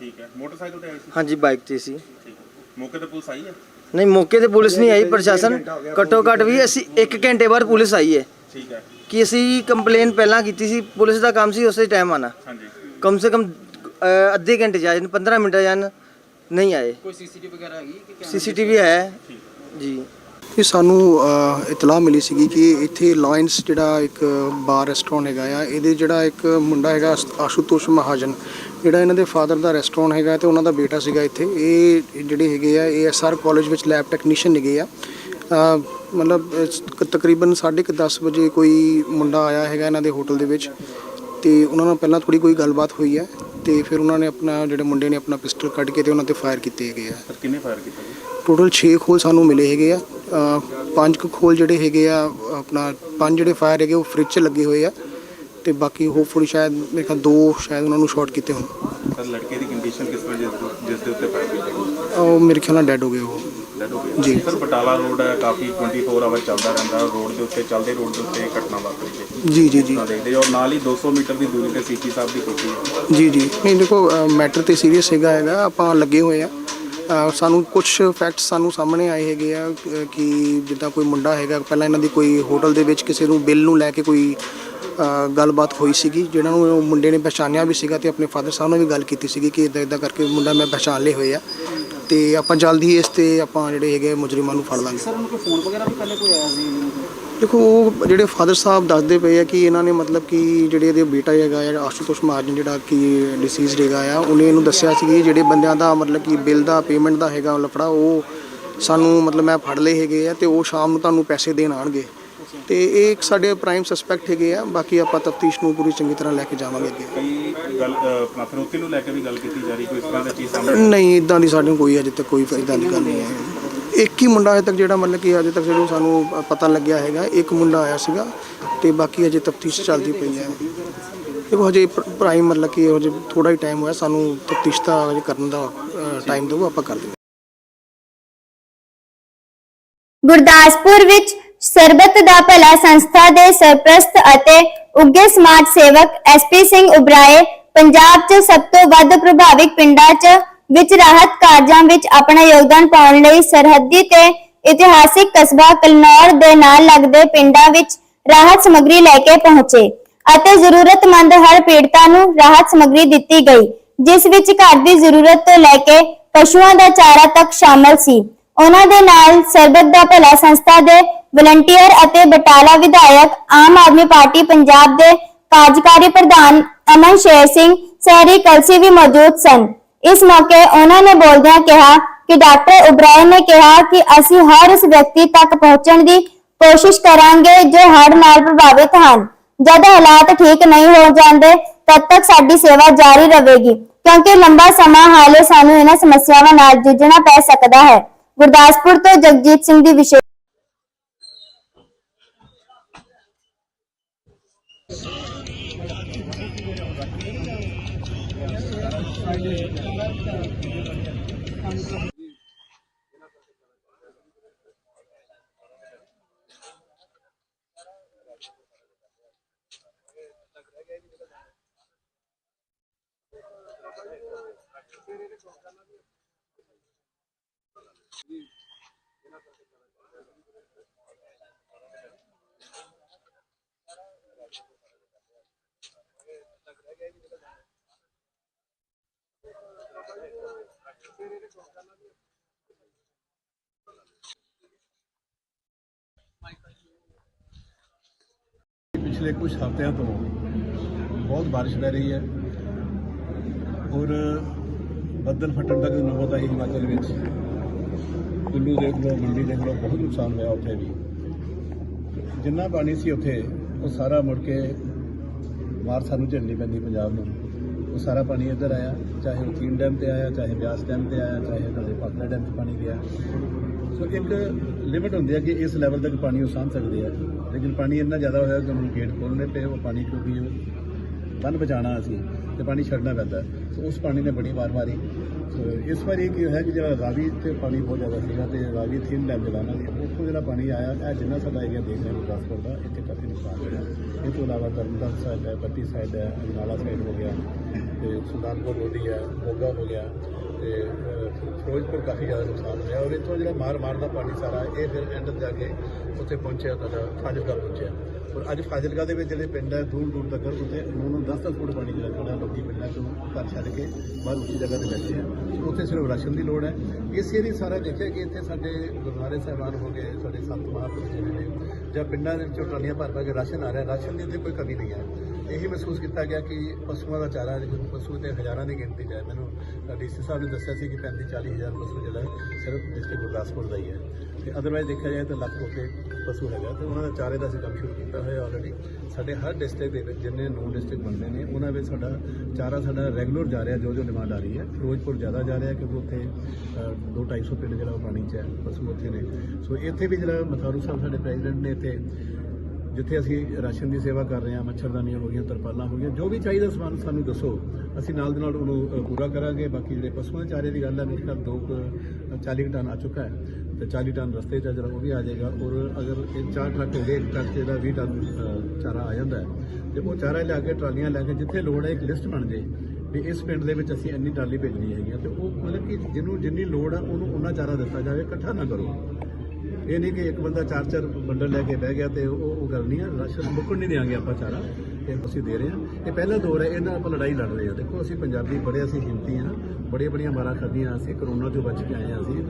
Speaker 5: ਠੀਕ ਹੈ। ਮੋਟਰਸਾਈਕਲ ਤੇ ਆਈ ਸੀ?
Speaker 7: ਹਾਂਜੀ ਬਾਈਕ ਤੇ ਸੀ।
Speaker 5: ਠੀਕ ਹੈ। ਮੌਕੇ ਤੇ ਪੁਲਿਸ ਆਈ ਹੈ?
Speaker 7: ਨਹੀਂ ਮੌਕੇ ਤੇ ਪੁਲਿਸ ਨਹੀਂ ਆਈ ਪ੍ਰਸ਼ਾਸਨ। ਘੱਟੋ ਘੱਟ ਵੀ ਅਸੀਂ 1 ਘੰਟੇ ਬਾਅਦ ਪੁਲਿਸ ਆਈ ਹੈ।
Speaker 5: ਠੀਕ ਹੈ।
Speaker 7: ਕਿ ਅਸੀਂ ਕੰਪਲੇਨ ਪਹਿਲਾਂ ਕੀਤੀ ਸੀ ਪੁਲਿਸ ਦਾ ਕੰਮ ਸੀ ਉਸੇ ਟਾਈਮ ਆਣਾ
Speaker 5: ਹਾਂਜੀ।
Speaker 7: ਕਮ ਸੇ ਕਮ ਅੱਧੇ ਘੰਟੇ ਜਾਣ 15 ਮਿੰਟ ਜਾਣ ਨਹੀਂ ਆਏ।
Speaker 8: ਕੋਈ ਸੀਸੀਟੀਵੀ ਵਗੈਰਾ ਹੈਗੀ ਕਿ?
Speaker 7: ਸੀਸੀਟੀਵੀ ਹੈ। ਜੀ।
Speaker 9: ਇਹ ਸਾਨੂੰ ਅ, ਇਤਲਾਹ ਮਿਲੀ ਸੀਗੀ ਕਿ ਇੱਥੇ ਲਾਇਨਸ ਜਿਹੜਾ ਇੱਕ ਬਾਰ ਰੈਸਟੋਰੈਂਟ ਹੈਗਾ ਆ ਇਹਦੇ ਜਿਹੜਾ ਇੱਕ ਮੁੰਡਾ ਹੈਗਾ ਆਸ- ਆਸ਼ੂਤੋਸ਼ ਮਹਾਜਨ ਜਿਹੜਾ ਇਹਨਾਂ ਦੇ ਫਾਦਰ ਦਾ ਰੈਸਟੋਰੈਂਟ ਹੈਗਾ ਤੇ ਉਹਨਾਂ ਦਾ ਬੇਟਾ ਸੀਗਾ ਇੱਥੇ ਇਹ ਜਿਹੜੇ ਹੈਗੇ ਆ ਏਐਸਆਰ ਕਾਲਜ ਵਿੱਚ ਲੈਬ ਟੈਕਨੀਸ਼ੀਅਨ ਹੈਗੇ ਆ। ਮਤਲਬ ਤਕਰੀਬਨ 10:30 ਵਜੇ ਕੋਈ ਮੁੰਡਾ ਆਇਆ ਹੈਗਾ ਇਹਨਾਂ ਦੇ ਹੋਟਲ ਦੇ ਵਿੱਚ ਤੇ ਉਹਨਾਂ ਨਾਲ ਪਹਿਲਾਂ ਥੋੜੀ ਕੋਈ ਗੱਲਬਾਤ ਹੋਈ ਹੈ ਤੇ ਫਿਰ ਉਹਨਾਂ ਨੇ ਆਪਣਾ ਜਿਹੜੇ ਮੁੰਡੇ ਨੇ ਆਪਣਾ ਪਿਸਟਲ ਕੱਢ ਕੇ ਤੇ ਉਹਨਾਂ ਤੇ ਫਾਇਰ ਕੀਤੇ ਹੈਗੇ ਆ।
Speaker 5: ਕਿੰਨੇ ਫਾਇਰ ਕੀਤਾ?
Speaker 9: ਟੋਟਲ 6 ਖੋਲ ਸਾਨੂੰ ਮਿਲੇ ਹੈਗੇ ਆ। ਪੰਜ ਕੁ ਖੋਲ ਜਿਹੜੇ ਹੈਗੇ ਆ ਆਪਣਾ ਪੰਜ ਜਿਹੜੇ ਫਾਇਰ ਹੈਗੇ ਉਹ ਫ੍ਰਿਜ 'ਚ ਲੱਗੇ ਹੋਏ ਆ। ਤੇ ਬਾਕੀ ਹੋਪਫੁਲੀ ਸ਼ਾਇਦ ਮੇਰੇ ਖਿਆਲ ਦੋ ਸ਼ਾਇਦ ਉਹਨਾਂ ਨੂੰ ਸ਼ਾਰਟ ਕੀਤੇ ਹੋਣ।
Speaker 5: ਸਰ ਲੜਕੇ ਦੀ ਕੰਡੀਸ਼ਨ ਕਿਸ ਤਰ੍ਹਾਂ ਜਿਸ ਜਿਸ ਦੇ ਉੱਤੇ ਕੀਤਾ ਗਿਆ?
Speaker 9: ਉਹ ਮੇਰੇ ਖਿਆਲ ਨਾਲ ਡੈਡ ਹੋ ਗਏ ਉਹ।
Speaker 5: Dead ਹੋ।
Speaker 9: ਜੀ।
Speaker 5: ਸਰ ਬਟਾਲਾ ਰੋਡ ਹੈ ਕਾਫੀ 24 ਆਵਰ ਚੱਲਦਾ ਰਹਿੰਦਾ ਰੋਡ ਦੇ ਉੱਤੇ ਚੱਲਦੇ ਰੋਡ ਦੇ ਉੱਤੇ ਇਹ ਘਟਨਾ ਵਾਪਰੀ ਹੈ।
Speaker 9: ਜੀ ਜੀ ਜੀ।
Speaker 5: ਤਾਂ ਦੇਖਦੇ ਹੋ ਔਰ ਨਾਲ ਹੀ 200 ਮੀਟਰ ਦੀ ਦੂਰੀ ਤੇ ਸੀਪੀ ਸਾਹਿਬ ਦੀ ਕੋਠੀ ਹੈ।
Speaker 9: ਜੀ ਜੀ। ਨਹੀਂ ਦੇਖੋ ਮੈਟਰ ਤੇ ਸੀਰੀਅਸ ਹੈਗਾ ਹੈਗਾ। ਆਪਾਂ ਲੱਗੇ ਹੋਏ ਆ ਅ, ਸਾਨੂੰ ਕੁਝ ਫੈਕਟਸ ਸਾਨੂੰ ਸਾਹਮਣੇ ਆਏ ਹੈਗੇ ਆ ਅ, ਕਿ ਜਿੱਦਾਂ ਕੋਈ ਮੁੰਡਾ ਹੈਗਾ ਪਹਿਲਾਂ ਇਹਨਾਂ ਦੀ ਕੋਈ ਹੋਟਲ ਦੇ ਵਿੱਚ ਕਿਸੇ ਨੂੰ ਬਿੱਲ ਨੂੰ ਲੈ ਕੇ ਕੋਈ ਗੱਲਬਾਤ ਹੋਈ ਸੀਗੀ ਜਿਹਨਾਂ ਨੂੰ ਉਹ ਮੁੰਡੇ ਨੇ ਪਛਾਣਿਆ ਵੀ ਸੀਗਾ ਤੇ ਆਪਣੇ ਫਾਦਰ ਸਾਹਿਬ ਨਾਲ ਵੀ ਗੱਲ ਕੀਤੀ ਸੀਗੀ ਕਿ ਇਦਾਂ ਇਦਾਂ ਕਰਕੇ ਮੁੰਡਾ ਮੈਂ ਪਛਾਣ ਲਏ ਹੋਏ ਆ। ਤੇ ਆਪਾਂ ਜਲਦੀ ਇਸ ਤੇ ਆਪਾਂ ਜਿਹੜੇ ਹੈਗੇ ਮੁਜਰਮਾਂ ਨੂੰ ਫੜ ਲਾਂਗੇ।
Speaker 8: ਸਰ ਉਹਨੂੰ ਕੋਈ ਫੋਨ ਵਗੈਰਾ ਵੀ ਪਹਿਲੇ ਕੋਈ ਆਇਆ ਸੀ
Speaker 9: ਦੇਖੋ ਉਹ ਜਿਹੜੇ ਫਾਦਰ ਸਾਹਿਬ ਦੱਸਦੇ ਪਏ ਆ ਕਿ ਇਹਨਾਂ ਨੇ ਮਤਲਬ ਕਿ ਜਿਹੜੇ ਇਹਦੇ ਬੇਟਾ ਹੈਗਾ ਆ ਆਸ਼ੂਤੋਸ਼ ਮਹਾਜਨ ਜਿਹੜਾ ਕਿ ਡਿਸੀਜ਼ਡ ਹੈਗਾ ਆ ਉਹਨੇ ਇਹਨੂੰ ਦੱਸਿਆ ਸੀ ਕਿ ਜਿਹੜੇ ਬੰਦਿਆਂ ਦਾ ਮਤਲਬ ਕਿ ਬਿੱਲ ਦਾ ਪੇਮੈਂਟ ਦਾ ਹੈਗਾ ਲਫੜਾ ਉਹ ਸਾਨੂੰ ਮਤਲਬ ਮੈਂ ਫੜ ਲਏ ਹੈਗੇ ਆ ਤੇ ਉਹ ਸ਼ਾਮ ਨੂੰ ਤੁਹਾਨੂੰ ਪੈਸੇ ਦੇਣ ਆਣਗੇ ਤੇ ਇਹ ਇੱਕ ਸਾਡੇ ਪ੍ਰਾਈਮ ਸਸਪੈਕਟ ਹੈਗੇ ਆ ਬਾਕੀ ਆਪਾਂ ਤਫਤੀਸ਼ ਨੂੰ ਪੂਰੀ ਚੰਗੀ ਤਰ੍ਹਾਂ ਲੈ ਕੇ ਜਾਵਾਂਗੇ ਅੱਗੇ।
Speaker 5: ਕਈ ਗੱਲ ਆਪਣਾ ਫਿਰੋਤੀ ਨੂੰ ਲੈ ਕੇ ਵੀ ਗੱਲ ਕੀਤੀ ਜਾ ਰਹੀ ਕੋਈ ਇਸ ਤਰ੍ਹਾਂ ਦੀ ਚੀਜ਼ ਸਾਹਮਣੇ?
Speaker 9: ਨਹੀਂ ਇਦਾਂ ਦੀ ਸਾਡੇ ਨੂੰ ਕੋਈ ਅਜੇ ਤੱਕ ਕੋਈ ਇਦਾਂ ਦੀ ਗੱਲ ਨਹੀਂ ਹੈ। ਇੱਕ ਹੀ ਮੁੰਡਾ ਅਜੇ ਤੱਕ ਜਿਹੜਾ ਮਤਲਬ ਕਿ ਅਜੇ ਤੱਕ ਜਿਹੜਾ ਸਾਨੂੰ ਪਤਾ ਲੱਗਿਆ ਹੈਗਾ ਇੱਕ ਮੁੰਡਾ ਆਇਆ ਸੀਗਾ ਤੇ ਬਾਕੀ ਅਜੇ ਤਫਤੀਸ਼ ਚੱਲਦੀ ਪਈ ਹੈ। ਦੇਖੋ ਹਜੇ ਪ੍ਰਾਈਮ ਮਤਲਬ ਕਿ ਹਜੇ ਥੋੜਾ ਹੀ ਟਾਈਮ ਹੋਇਆ ਸਾਨੂੰ ਤਫਤੀਸ਼ ਦਾ ਹਜੇ ਕਰਨ ਦਾ ਟਾਈਮ ਦਿਓ ਆਪਾਂ ਕਰ ਦਿੰਦੇ
Speaker 1: ਗੁਰਦਾਸਪੁਰ ਵਿੱਚ ਸਰਬਤ ਦਾ ਭਲਾ ਸੰਸਥਾ ਦੇ ਸਰਪ੍ਰਸਤ ਅਤੇ ਉੱਗੇ ਸਮਾਜ ਸੇਵਕ ਐਸਪੀ ਸਿੰਘ ਉਬਰਾਏ ਪੰਜਾਬ 'ਚ ਸਭ ਤੋਂ ਵੱਧ ਪ੍ਰਭਾਵਿਤ ਪਿੰਡਾਂ 'ਚ ਵਿੱਚ ਰਾਹਤ ਕਾਰਜਾਂ ਵਿੱਚ ਆਪਣਾ ਯੋਗਦਾਨ ਪਾਉਣ ਲਈ ਸਰਹੱਦੀ ਤੇ ਇਤਿਹਾਸਿਕ ਕਸਬਾ ਕਲਨੌਰ ਦੇ ਨਾਲ ਲੱਗਦੇ ਪਿੰਡਾਂ ਵਿੱਚ ਰਾਹਤ ਸਮੱਗਰੀ ਲੈ ਕੇ ਪਹੁੰਚੇ ਅਤੇ ਜ਼ਰੂਰਤਮੰਦ ਹਰ ਪੀੜਤਾ ਨੂੰ ਰਾਹਤ ਸਮੱਗਰੀ ਦਿੱਤੀ ਗਈ, ਜਿਸ ਵਿੱਚ ਘਰ ਦੀ ਜ਼ਰੂਰਤ ਤੋਂ ਲੈ ਕੇ ਪਸ਼ੂਆਂ ਦਾ ਚਾਰਾ ਤੱਕ ਸ਼ਾਮਲ ਸੀ। ਉਹਨਾਂ ਦੇ ਨਾਲ ਸਰਬਤ ਦਾ ਭਲਾ ਸੰਸਥਾ ਦੇ ਵਲੰਟੀਅਰ ਅਤੇ ਬਟਾਲਾ ਵਿਧਾਇਕ ਆਮ ਆਦਮੀ ਪਾਰਟੀ ਪੰਜਾਬ ਦੇ ਕਾਰਜਕਾਰੀ ਪ੍ਰਧਾਨ ਅਮਨ ਸ਼ੇਰ ਸਿੰਘ, ਸਹਿਰੀ ਕਲਸੀ ਵੀ ਮੌਜੂਦ ਸਨ। ਇਸ ਮੌਕੇ ਉਹਨਾਂ ਨੇ ਬੋਲਦਿਆਂ ਕਿਹਾ ਕਿ ਡਾਕਟਰ ਉਬਰਾਏ ਨੇ ਕਿਹਾ ਕਿ ਅਸੀਂ ਹਰ ਉਸ ਵਿਅਕਤੀ ਤੱਕ ਪਹੁੰਚਣ ਦੀ ਕੋਸ਼ਿਸ਼ ਕਰਾਂਗੇ ਜੋ ਹੜ ਨਾਲ ਪ੍ਰਭਾਵਿਤ ਹਨ। ਜਦ ਹਾਲਾਤ ਠੀਕ ਨਹੀਂ ਹੋ ਜਾਂਦੇ, ਤਦ ਤੱਕ ਸਾਡੀ ਸੇਵਾ ਜਾਰੀ ਰਹੇਗੀ, ਕਿਉਂਕਿ ਲੰਬਾ ਸਮਾਂ ਹਾਲੇ ਸਾਨੂੰ ਇਹਨਾਂ ਸਮੱਸਿਆਵਾਂ ਨਾਲ ਜੂਝਣਾ ਪੈ ਸਕਦਾ ਹੈ। ਗੁਰਦਾਸਪੁਰ ਤੋਂ ਜਗਜੀਤ ਸਿੰਘ ਦੀ ਵਿਸ਼ੇਸ਼
Speaker 10: Allez, on va. ਕੁਝ ਹਫ਼ਤਿਆਂ ਤੋਂ ਬਹੁਤ ਬਾਰਿਸ਼ ਪੈ ਰਹੀ ਹੈ ਔਰ ਬੱਦਲ ਫਟਣ ਤੱਕ ਨੌਬਤ ਆਈ ਹਿਮਾਚਲ ਵਿੱਚ। ਕੁੱਲੂ ਦੇਖ ਲਓ, ਮੰਡੀ ਦੇਖ ਲਓ, ਬਹੁਤ ਨੁਕਸਾਨ ਹੋਇਆ ਉੱਥੇ ਵੀ। ਜਿੰਨਾ ਪਾਣੀ ਸੀ ਉੱਥੇ, ਉਹ ਸਾਰਾ ਮੁੜ ਕੇ ਮਾਰ ਸਾਨੂੰ ਝੱਲਣੀ ਪੈਂਦੀ ਪੰਜਾਬ ਨੂੰ। ਉਹ ਸਾਰਾ ਪਾਣੀ ਇੱਧਰ ਆਇਆ, ਚਾਹੇ ਉਹ ਚੀਨ ਡੈਮ ਤੇ ਆਇਆ, ਚਾਹੇ ਬਿਆਸ ਡੈਮ ਤੇ ਆਇਆ, ਚਾਹੇ ਤੁਹਾਡੇ ਪਾਤਲਾ ਡੈਮ ਤੇ ਪਾਣੀ ਗਿਆ। ਸੋ ਇੱਕ ਲਿਮਿਟ ਹੁੰਦੀ ਹੈ ਕਿ ਇਸ ਲੈਵਲ ਤੱਕ ਪਾਣੀ ਉਹ ਸਾਂਭ ਸਕਦੇ ਆ। ਲੇਕਿਨ ਪਾਣੀ ਇੰਨਾ ਜ਼ਿਆਦਾ ਹੋਇਆ ਕਿ ਉਹਨੂੰ ਗੇਟ ਖੋਲ੍ਹਣੇ ਪਏ ਉਹ ਪਾਣੀ ਕਿਉਂਕਿ ਉਹ ਬੰਨ ਬਚਾਉਣਾ ਅਸੀਂ ਤੇ ਪਾਣੀ ਛੱਡਣਾ ਪੈਂਦਾ। ਸੋ ਉਸ ਪਾਣੀ ਨੇ ਬੜੀ ਵਾਰ ਮਾਰੀ। ਸੋ ਇਸ ਵਾਰੀ ਕੀ ਹੋਇਆ ਕਿ ਜਿਹੜਾ ਰਾਵੀ ਤੇ ਪਾਣੀ ਬਹੁਤ ਜ਼ਿਆਦਾ ਸੀਗਾ ਤੇ ਰਾਵੀ ਥੀਨ ਡੈਮ ਜਲਾਣਾ ਸੀ ਉੱਥੋਂ ਜਿਹੜਾ ਪਾਣੀ ਆਇਆ, ਇਹ ਜਿੰਨਾ ਸਾਡਾ ਏਰੀਆ ਦੇਖ ਰਹੇ ਗੁਰਦਾਸਪੁਰ ਦਾ, ਇੱਥੇ ਕਾਫੀ ਨੁਕਸਾਨ ਹੋਇਆ। ਇਹ ਤੋਂ ਇਲਾਵਾ ਤਰਨਤਾਰਨ ਸਾਈਡ ਹੈ ਪੱਟੀ ਸਾਈਡ ਹੈ, ਅਜਨਾਲਾ ਸਾਈਡ ਹੋ ਗਿਆ, ਤੇ ਸੁਲਤਾਨਪੁਰ ਲੋਧੀ ਹੈ ਮੋਗਾ ਹੋ ਗਿਆ। ਤੇ ਫਿਰੋਜ਼ਪੁਰ ਕਾਫੀ ਜ਼ਿਆਦਾ ਨੁਕਸਾਨ ਹੋਇਆ ਔਰ ਇੱਥੋਂ ਜਿਹੜਾ ਮਾਰ ਮਾਰ ਦਾ ਪਾਣੀ ਸਾਰਾ, ਇਹ ਫਿਰ ਐਂਡ ਜਾ ਕੇ ਉੱਥੇ ਪਹੁੰਚਿਆ, ਤੁਹਾਡਾ ਫਾਜ਼ਿਲਕਾ ਪਹੁੰਚਿਆ। ਔਰ ਅੱਜ ਫਾਜ਼ਿਲਕਾ ਦੇ ਵਿੱਚ ਜਿਹੜੇ ਪਿੰਡ ਹੈ ਦੂਰ ਦੂਰ ਤੱਕ ਉੱਥੇ ਉਹਨਾਂ ਨੂੰ 10-10 ਫੁੱਟ ਪਾਣੀ ਜਿਹੜਾ ਖੜਾ ਲੋਕੀ ਪਿੰਡਾਂ ਤੋਂ ਘਰ ਛੱਡ ਕੇ ਬਾਹਰ ਉੱਚੀ ਜਗ੍ਹਾ ਤੇ ਬੈਠੇ ਆ। ਉੱਥੇ ਸਿਰਫ ਰਾਸ਼ਨ ਦੀ ਲੋੜ ਹੈ। ਇਸ ਏਰੀਏ ਸਾਰਾ ਦੇਖਿਆ ਕਿ ਇੱਥੇ ਸਾਡੇ ਗੁਰਦੁਆਰੇ ਸਾਹਿਬਾਨ ਹੋ ਗਏ, ਸਾਡੇ ਸੰਤ ਮਹਾਂਪੁਰਖ ਜਿਹੜੇ ਨੇ, ਜਾਂ ਪਿੰਡਾਂ ਦੇ ਵਿੱਚੋਂ ਟਰਾਲੀਆਂ ਭਰ ਭਰ ਕੇ ਰਾਸ਼ਨ ਆ ਰਿਹਾ, ਰਾਸ਼ਨ ਦੀ ਇੱਥੇ ਕੋਈ ਕਮੀ ਨਹੀਂ ਹੈ। ਇਹੀ ਮਹਿਸੂਸ ਕੀਤਾ ਗਿਆ ਕਿ ਪਸ਼ੂਆਂ ਦਾ ਚਾਰਾ ਪਸ਼ੂ ਤੇ ਹਜ਼ਾਰਾਂ ਦੀ ਗਿਣਤੀ 'ਚ ਹੈ। ਮੈਨੂੰ ਡੀਸੀ ਸਾਹਿਬ ਨੇ ਦੱਸਿਆ ਸੀ ਕਿ 35 40 ਹਜ਼ਾਰ ਪਸ਼ੂ ਜਿਹੜਾ ਸਿਰਫ ਡਿਸਟ੍ਰਿਕਟ ਗੁਰਦਾਸਪੁਰ ਦਾ ਹੀ ਹੈ। ਤੇ ਅਦਰਵਾਈਜ਼ ਦੇਖਿਆ ਜਾਏ ਤਾਂ ਲੱਖ ਉੱਤੇ ਪਸ਼ੂ ਹੈਗਾ। ਤੇ ਉਹਨਾਂ ਦਾ ਚਾਰੇ ਦਾ ਅਸੀਂ ਕੰਮ ਸ਼ੁਰੂ ਕੀਤਾ ਹੋਇਆ ਆਲਰੇਡੀ ਸਾਡੇ ਹਰ ਡਿਸਟ੍ਰਿਕਟ ਦੇ ਵਿੱਚ ਜਿੰਨੇ ਨੌ ਡਿਸਟ੍ਰਿਕਟ ਬਣਦੇ ਨੇ, ਉਹਨਾਂ ਵਿੱਚ ਸਾਡਾ ਚਾਰਾ ਸਾਡਾ ਰੈਗੂਲਰ ਜਾ ਰਿਹਾ ਜੋ ਜੋ ਡਿਮਾਂਡ ਆ ਰਹੀ ਹੈ। ਫਿਰੋਜ਼ਪੁਰ ਜ਼ਿਆਦਾ ਜਾ ਰਿਹਾ ਕਿਉਂਕਿ ਉੱਥੇ 2 250 ਪਿੰਡ ਜਿਹੜਾ ਉਹ ਪਾਣੀ 'ਚ ਹੈ, ਪਸ਼ੂ ਉੱਥੇ ਨੇ। ਸੋ ਇੱਥੇ ਵੀ ਜਿਹੜਾ ਮਥਾਰੂ ਸਾਹਿਬ ਸਾਡੇ ਪ੍ਰੈਜ਼ੀਡੈਂਟ ਨੇ ਇੱਥੇ ਜਿੱਥੇ ਅਸੀਂ ਰਾਸ਼ਨ ਦੀ ਸੇਵਾ ਕਰ ਰਹੇ ਹਾਂ ਮੱਛਰਦਾਨੀਆਂ ਹੋ ਗਈਆਂ ਤਰਪਾਲਾਂ ਹੋ ਗਈਆਂ ਜੋ ਵੀ ਚਾਹੀਦਾ ਸਮਾਨ ਸਾਨੂੰ ਦੱਸੋ। ਅਸੀਂ ਨਾਲ ਦੇ ਨਾਲ ਉਹਨੂੰ ਪੂਰਾ ਕਰਾਂਗੇ। ਬਾਕੀ ਜਿਹੜੇ ਪਸ਼ੂਆਂ ਦੇ ਚਾਰੇ ਦੀ ਗੱਲ ਹੈ ਮੇਰੇ ਖਿਆਲ ਦੋ ਕੁ, ਅ, 40 ਕੁ ਟਨ ਆ ਚੁੱਕਾ ਹੈ। ਤੇ 40 ਟਨ ਰਸਤੇ 'ਚ ਜਿਹੜਾ ਉਹ ਵੀ ਆ ਜਾਏਗਾ। ਔਰ ਅਗਰ ਇਹ ਚਾਰ ਟਰੱਕ ਹੋ ਗਏ ਟਰੱਕ 'ਚ ਜਿਹੜਾ 20 ਟਨ ਚਾਰਾ ਆ ਜਾਂਦਾ ਹੈ। ਤੇ ਉਹ ਚਾਰਾ ਲਿਆ ਕੇ ਟਰਾਲੀਆਂ ਲੈ ਕੇ ਜਿੱਥੇ ਲੋੜ ਹੈ ਇੱਕ ਲਿਸਟ ਬਣ ਜੇ ਵੀ ਇਸ ਪਿੰਡ ਦੇ ਵਿੱਚ ਅਸੀਂ ਇੰਨੀ ਟਰਾਲੀ ਭੇਜਣੀ ਹੈਗੀ ਆ। ਤੇ ਉਹ ਮਤਲਬ ਕਿ ਜਿਹਨੂੰ ਜਿੰਨੀ ਲੋੜ ਆ ਉਹਨੂੰ ਉਹਨਾਂ ਚਾਰਾ ਦਿੱਤਾ ਜਾਵੇ ਇਕੱਠਾ ਨਾ ਕਰੋ। ਇਹ ਨਹੀਂ ਕਿ ਇੱਕ ਬੰਦਾ ਚਾਰ ਚਾਰ ਬੰਡਲ ਲੈ ਕੇ ਬਹਿ ਗਿਆ ਤੇ ਉਹ ਉਹ ਗੱਲ ਨਹੀਂ ਹੈ ਰਾਸ਼ਨ ਮੁੱਕਣ ਨਹੀਂ ਦੇਾਂਗੇ ਆਪਾਂ ਚਾਰਾ, ਇਹ ਅਸੀਂ ਦੇ ਰਹੇ ਹਾਂ। ਇਹ ਪਹਿਲਾ ਦੌਰ ਹੈ, ਇਹਨਾਂ ਆਪਾਂ ਲੜਾਈ ਲੜ ਰਹੇ ਹਾਂ। ਦੇਖੋ, ਅਸੀਂ ਪੰਜਾਬੀ ਬੜੇ ਅਸੀਂ ਹਿੰਮਤੀ ਹਾਂ, ਬੜੀਆਂ ਬੜੀਆਂ ਮਾਰਾਂ ਖਾਧੀਆਂ, ਅਸੀਂ ਕਰੋਨਾ ਤੋਂ ਬਚ ਕੇ ਆਏ ਹਾਂ ਅਸੀਂ।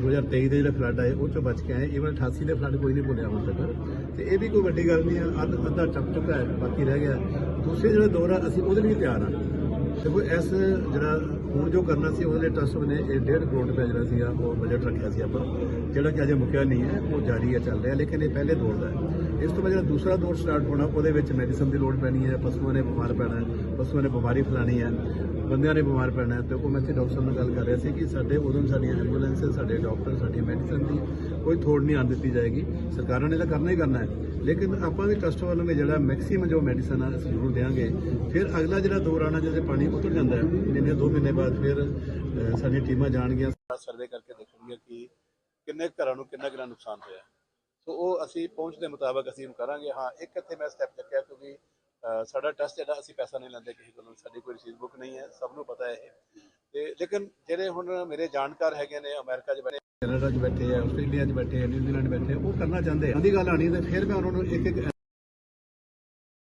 Speaker 10: 2023 ਦੇ ਜਿਹੜੇ ਫਲੱਡ ਆਏ, ਉਹ ਚੋਂ ਬਚ ਕੇ ਆਏ ਇਵਨ 88 ਦੇ ਫਲੱਡ ਕੋਈ ਨਹੀਂ ਭੁੱਲਿਆ ਹੁਣ ਤੱਕ। ਤੇ ਇਹ ਵੀ ਕੋਈ ਵੱਡੀ ਗੱਲ ਨਹੀਂ ਹੈ ਅੱਧ ਅੱਧਾ ਟੱਪ ਚੁੱਕਾ ਹੈ, ਬਾਕੀ ਰਹਿ ਗਿਆ। ਦੂਸਰੇ ਜਿਹੜਾ ਦੌਰ ਆ, ਅਸੀਂ ਉਹਦੇ ਲਈ ਤਿਆਰ ਹਾਂ। ਦੇਖੋ, ਇਸ ਜਿਹੜਾ ਹੁਣ ਜੋ ਕਰਨਾ ਸੀ, ਉਹਦੇ ਲਈ ਟਰਸਟ ਨੇ ਇਹ 1.5 ਕਰੋੜ ਰੁਪਏ ਜਿਹੜਾ ਸੀਗਾ, ਉਹ ਬਜਟ ਰੱਖਿਆ ਸੀ ਆਪਾਂ, ਜਿਹੜਾ ਕਿ ਅਜੇ ਮੁੱਕਿਆ ਨਹੀਂ ਹੈ, ਉਹ ਜਾਰੀ ਹੈ, ਚੱਲ ਰਿਹਾ, ਲੇਕਿਨ ਇਹ ਪਹਿਲੇ ਦੌਰ ਦਾ ਹੈ। ਇਸ ਤੋਂ ਬਾਅਦ ਜਿਹੜਾ ਦੂਸਰਾ ਦੌਰ ਸਟਾਰਟ ਹੋਣਾ, ਉਹਦੇ ਵਿੱਚ ਮੈਡੀਸਨ ਦੀ ਲੋੜ ਪੈਣੀ ਹੈ, ਪਸ਼ੂਆਂ ਨੇ ਬਿਮਾਰ ਪੈਣਾ ਹੈ, ਪਸ਼ੂਆਂ ਨੇ ਬਿਮਾਰੀ ਫੈਲਾਣੀ ਹੈ, ਬੰਦਿਆਂ ਨੇ ਬਿਮਾਰ ਪੈਣਾ ਹੈ, ਤੇ ਉਹ ਮੈਂ ਇੱਥੇ ਡਾਕਟਰ ਸਾਹਿਬ ਨਾਲ ਗੱਲ ਕਰ ਰਿਹਾ ਸੀ ਕਿ ਸਾਡੇ ਉਦੋਂ ਸਾਡੀਆਂ ਐਂਬੂਲੈਂਸ ਸਾਡੇ ਡਾਕਟਰ ਸਾਡੀ ਮੈਡੀਸਨ ਦੀ ਕੋਈ ਥੋੜ ਨਹੀਂ ਆਉਣ ਦਿੱਤੀ ਜਾਏਗੀ। ਸਰਕਾਰਾਂ ਨੇ ਤਾਂ ਕਰਨਾ ਹੀ ਕਰਨਾ ਹੈ। ਲੇਕਿਨ ਆਪਾਂ ਵੀ ਟਰਸਟ ਵੱਲੋਂ ਜਿਹੜਾ ਮੈਕਸਿਮਮ ਜੋ ਮੈਡੀਸਨ ਆ ਜ਼ਰੂਰ ਦੇਵਾਂਗੇ ਫਿਰ ਅਗਲਾ ਜਿਹੜਾ ਦੌਰ ਆਣਾ ਜਦੋਂ ਪਾਣੀ ਉਤਰ ਜਾਂਦਾ ਹੈ ਮਹੀਨੇ ਦੋ ਮਹੀਨੇ ਬਾਅਦ ਫਿਰ ਅ, ਸਾਡੀਆਂ ਟੀਮਾਂ ਜਾਣਗੀਆਂ। ਸਰਵੇ ਕਰਕੇ ਦੇਖਣਗੀਆਂ ਕਿ ਕਿੰਨੇ ਘਰਾਂ ਨੂੰ ਕਿੰਨਾ ਕਿੰਨਾ ਨੁਕਸਾਨ ਹੋਇਆ। ਸੋ ਉਹ ਅਸੀਂ ਪਹੁੰਚ ਦੇ ਮੁਤਾਬਕ ਅਸੀਂ ਕਰਾਂਗੇ। ਹਾਂ ਇੱਕ ਇੱਥੇ ਮੈਂ ਸਟੈਪ ਚੱਕਿਆ ਕਿਉਂਕਿ ਸਾਡਾ ਟੈਸਟ ਜਿਹੜਾ, ਅਸੀਂ ਪੈਸਾ ਨਹੀਂ ਲੈਂਦੇ, ਕਿਸੇ ਕੋਲੋਂ, ਸਾਡੀ ਕੋਈ ਰਸੀਦ ਬੁੱਕ ਨਹੀਂ ਹੈ, ਸਭ ਨੂੰ ਪਤਾ ਹੈ ਇਹ। ਤੇ ਲੇਕਿਨ ਜਿਹੜੇ ਹੁਣ ਮੇਰੇ ਜਾਣਕਾਰ ਹੈਗੇ ਨੇ, ਅਮਰੀਕਾ 'ਚ ਬੈਠੇ, ਕੈਨੇਡਾ 'ਚ ਬੈਠੇ ਆ ਆਸਟ੍ਰੇਲੀਆ 'ਚ ਬੈਠੇ ਆ ਨਿਊਜ਼ੀਲੈਂਡ ਬੈਠੇ, ਉਹ ਕਰਨਾ ਚਾਹੁੰਦੇ ਆ। ਉਹਦੀ ਗੱਲ ਆਣੀ ਤੇ ਫਿਰ ਮੈਂ ਉਹਨਾਂ ਨੂੰ ਇੱਕ ਇੱਕ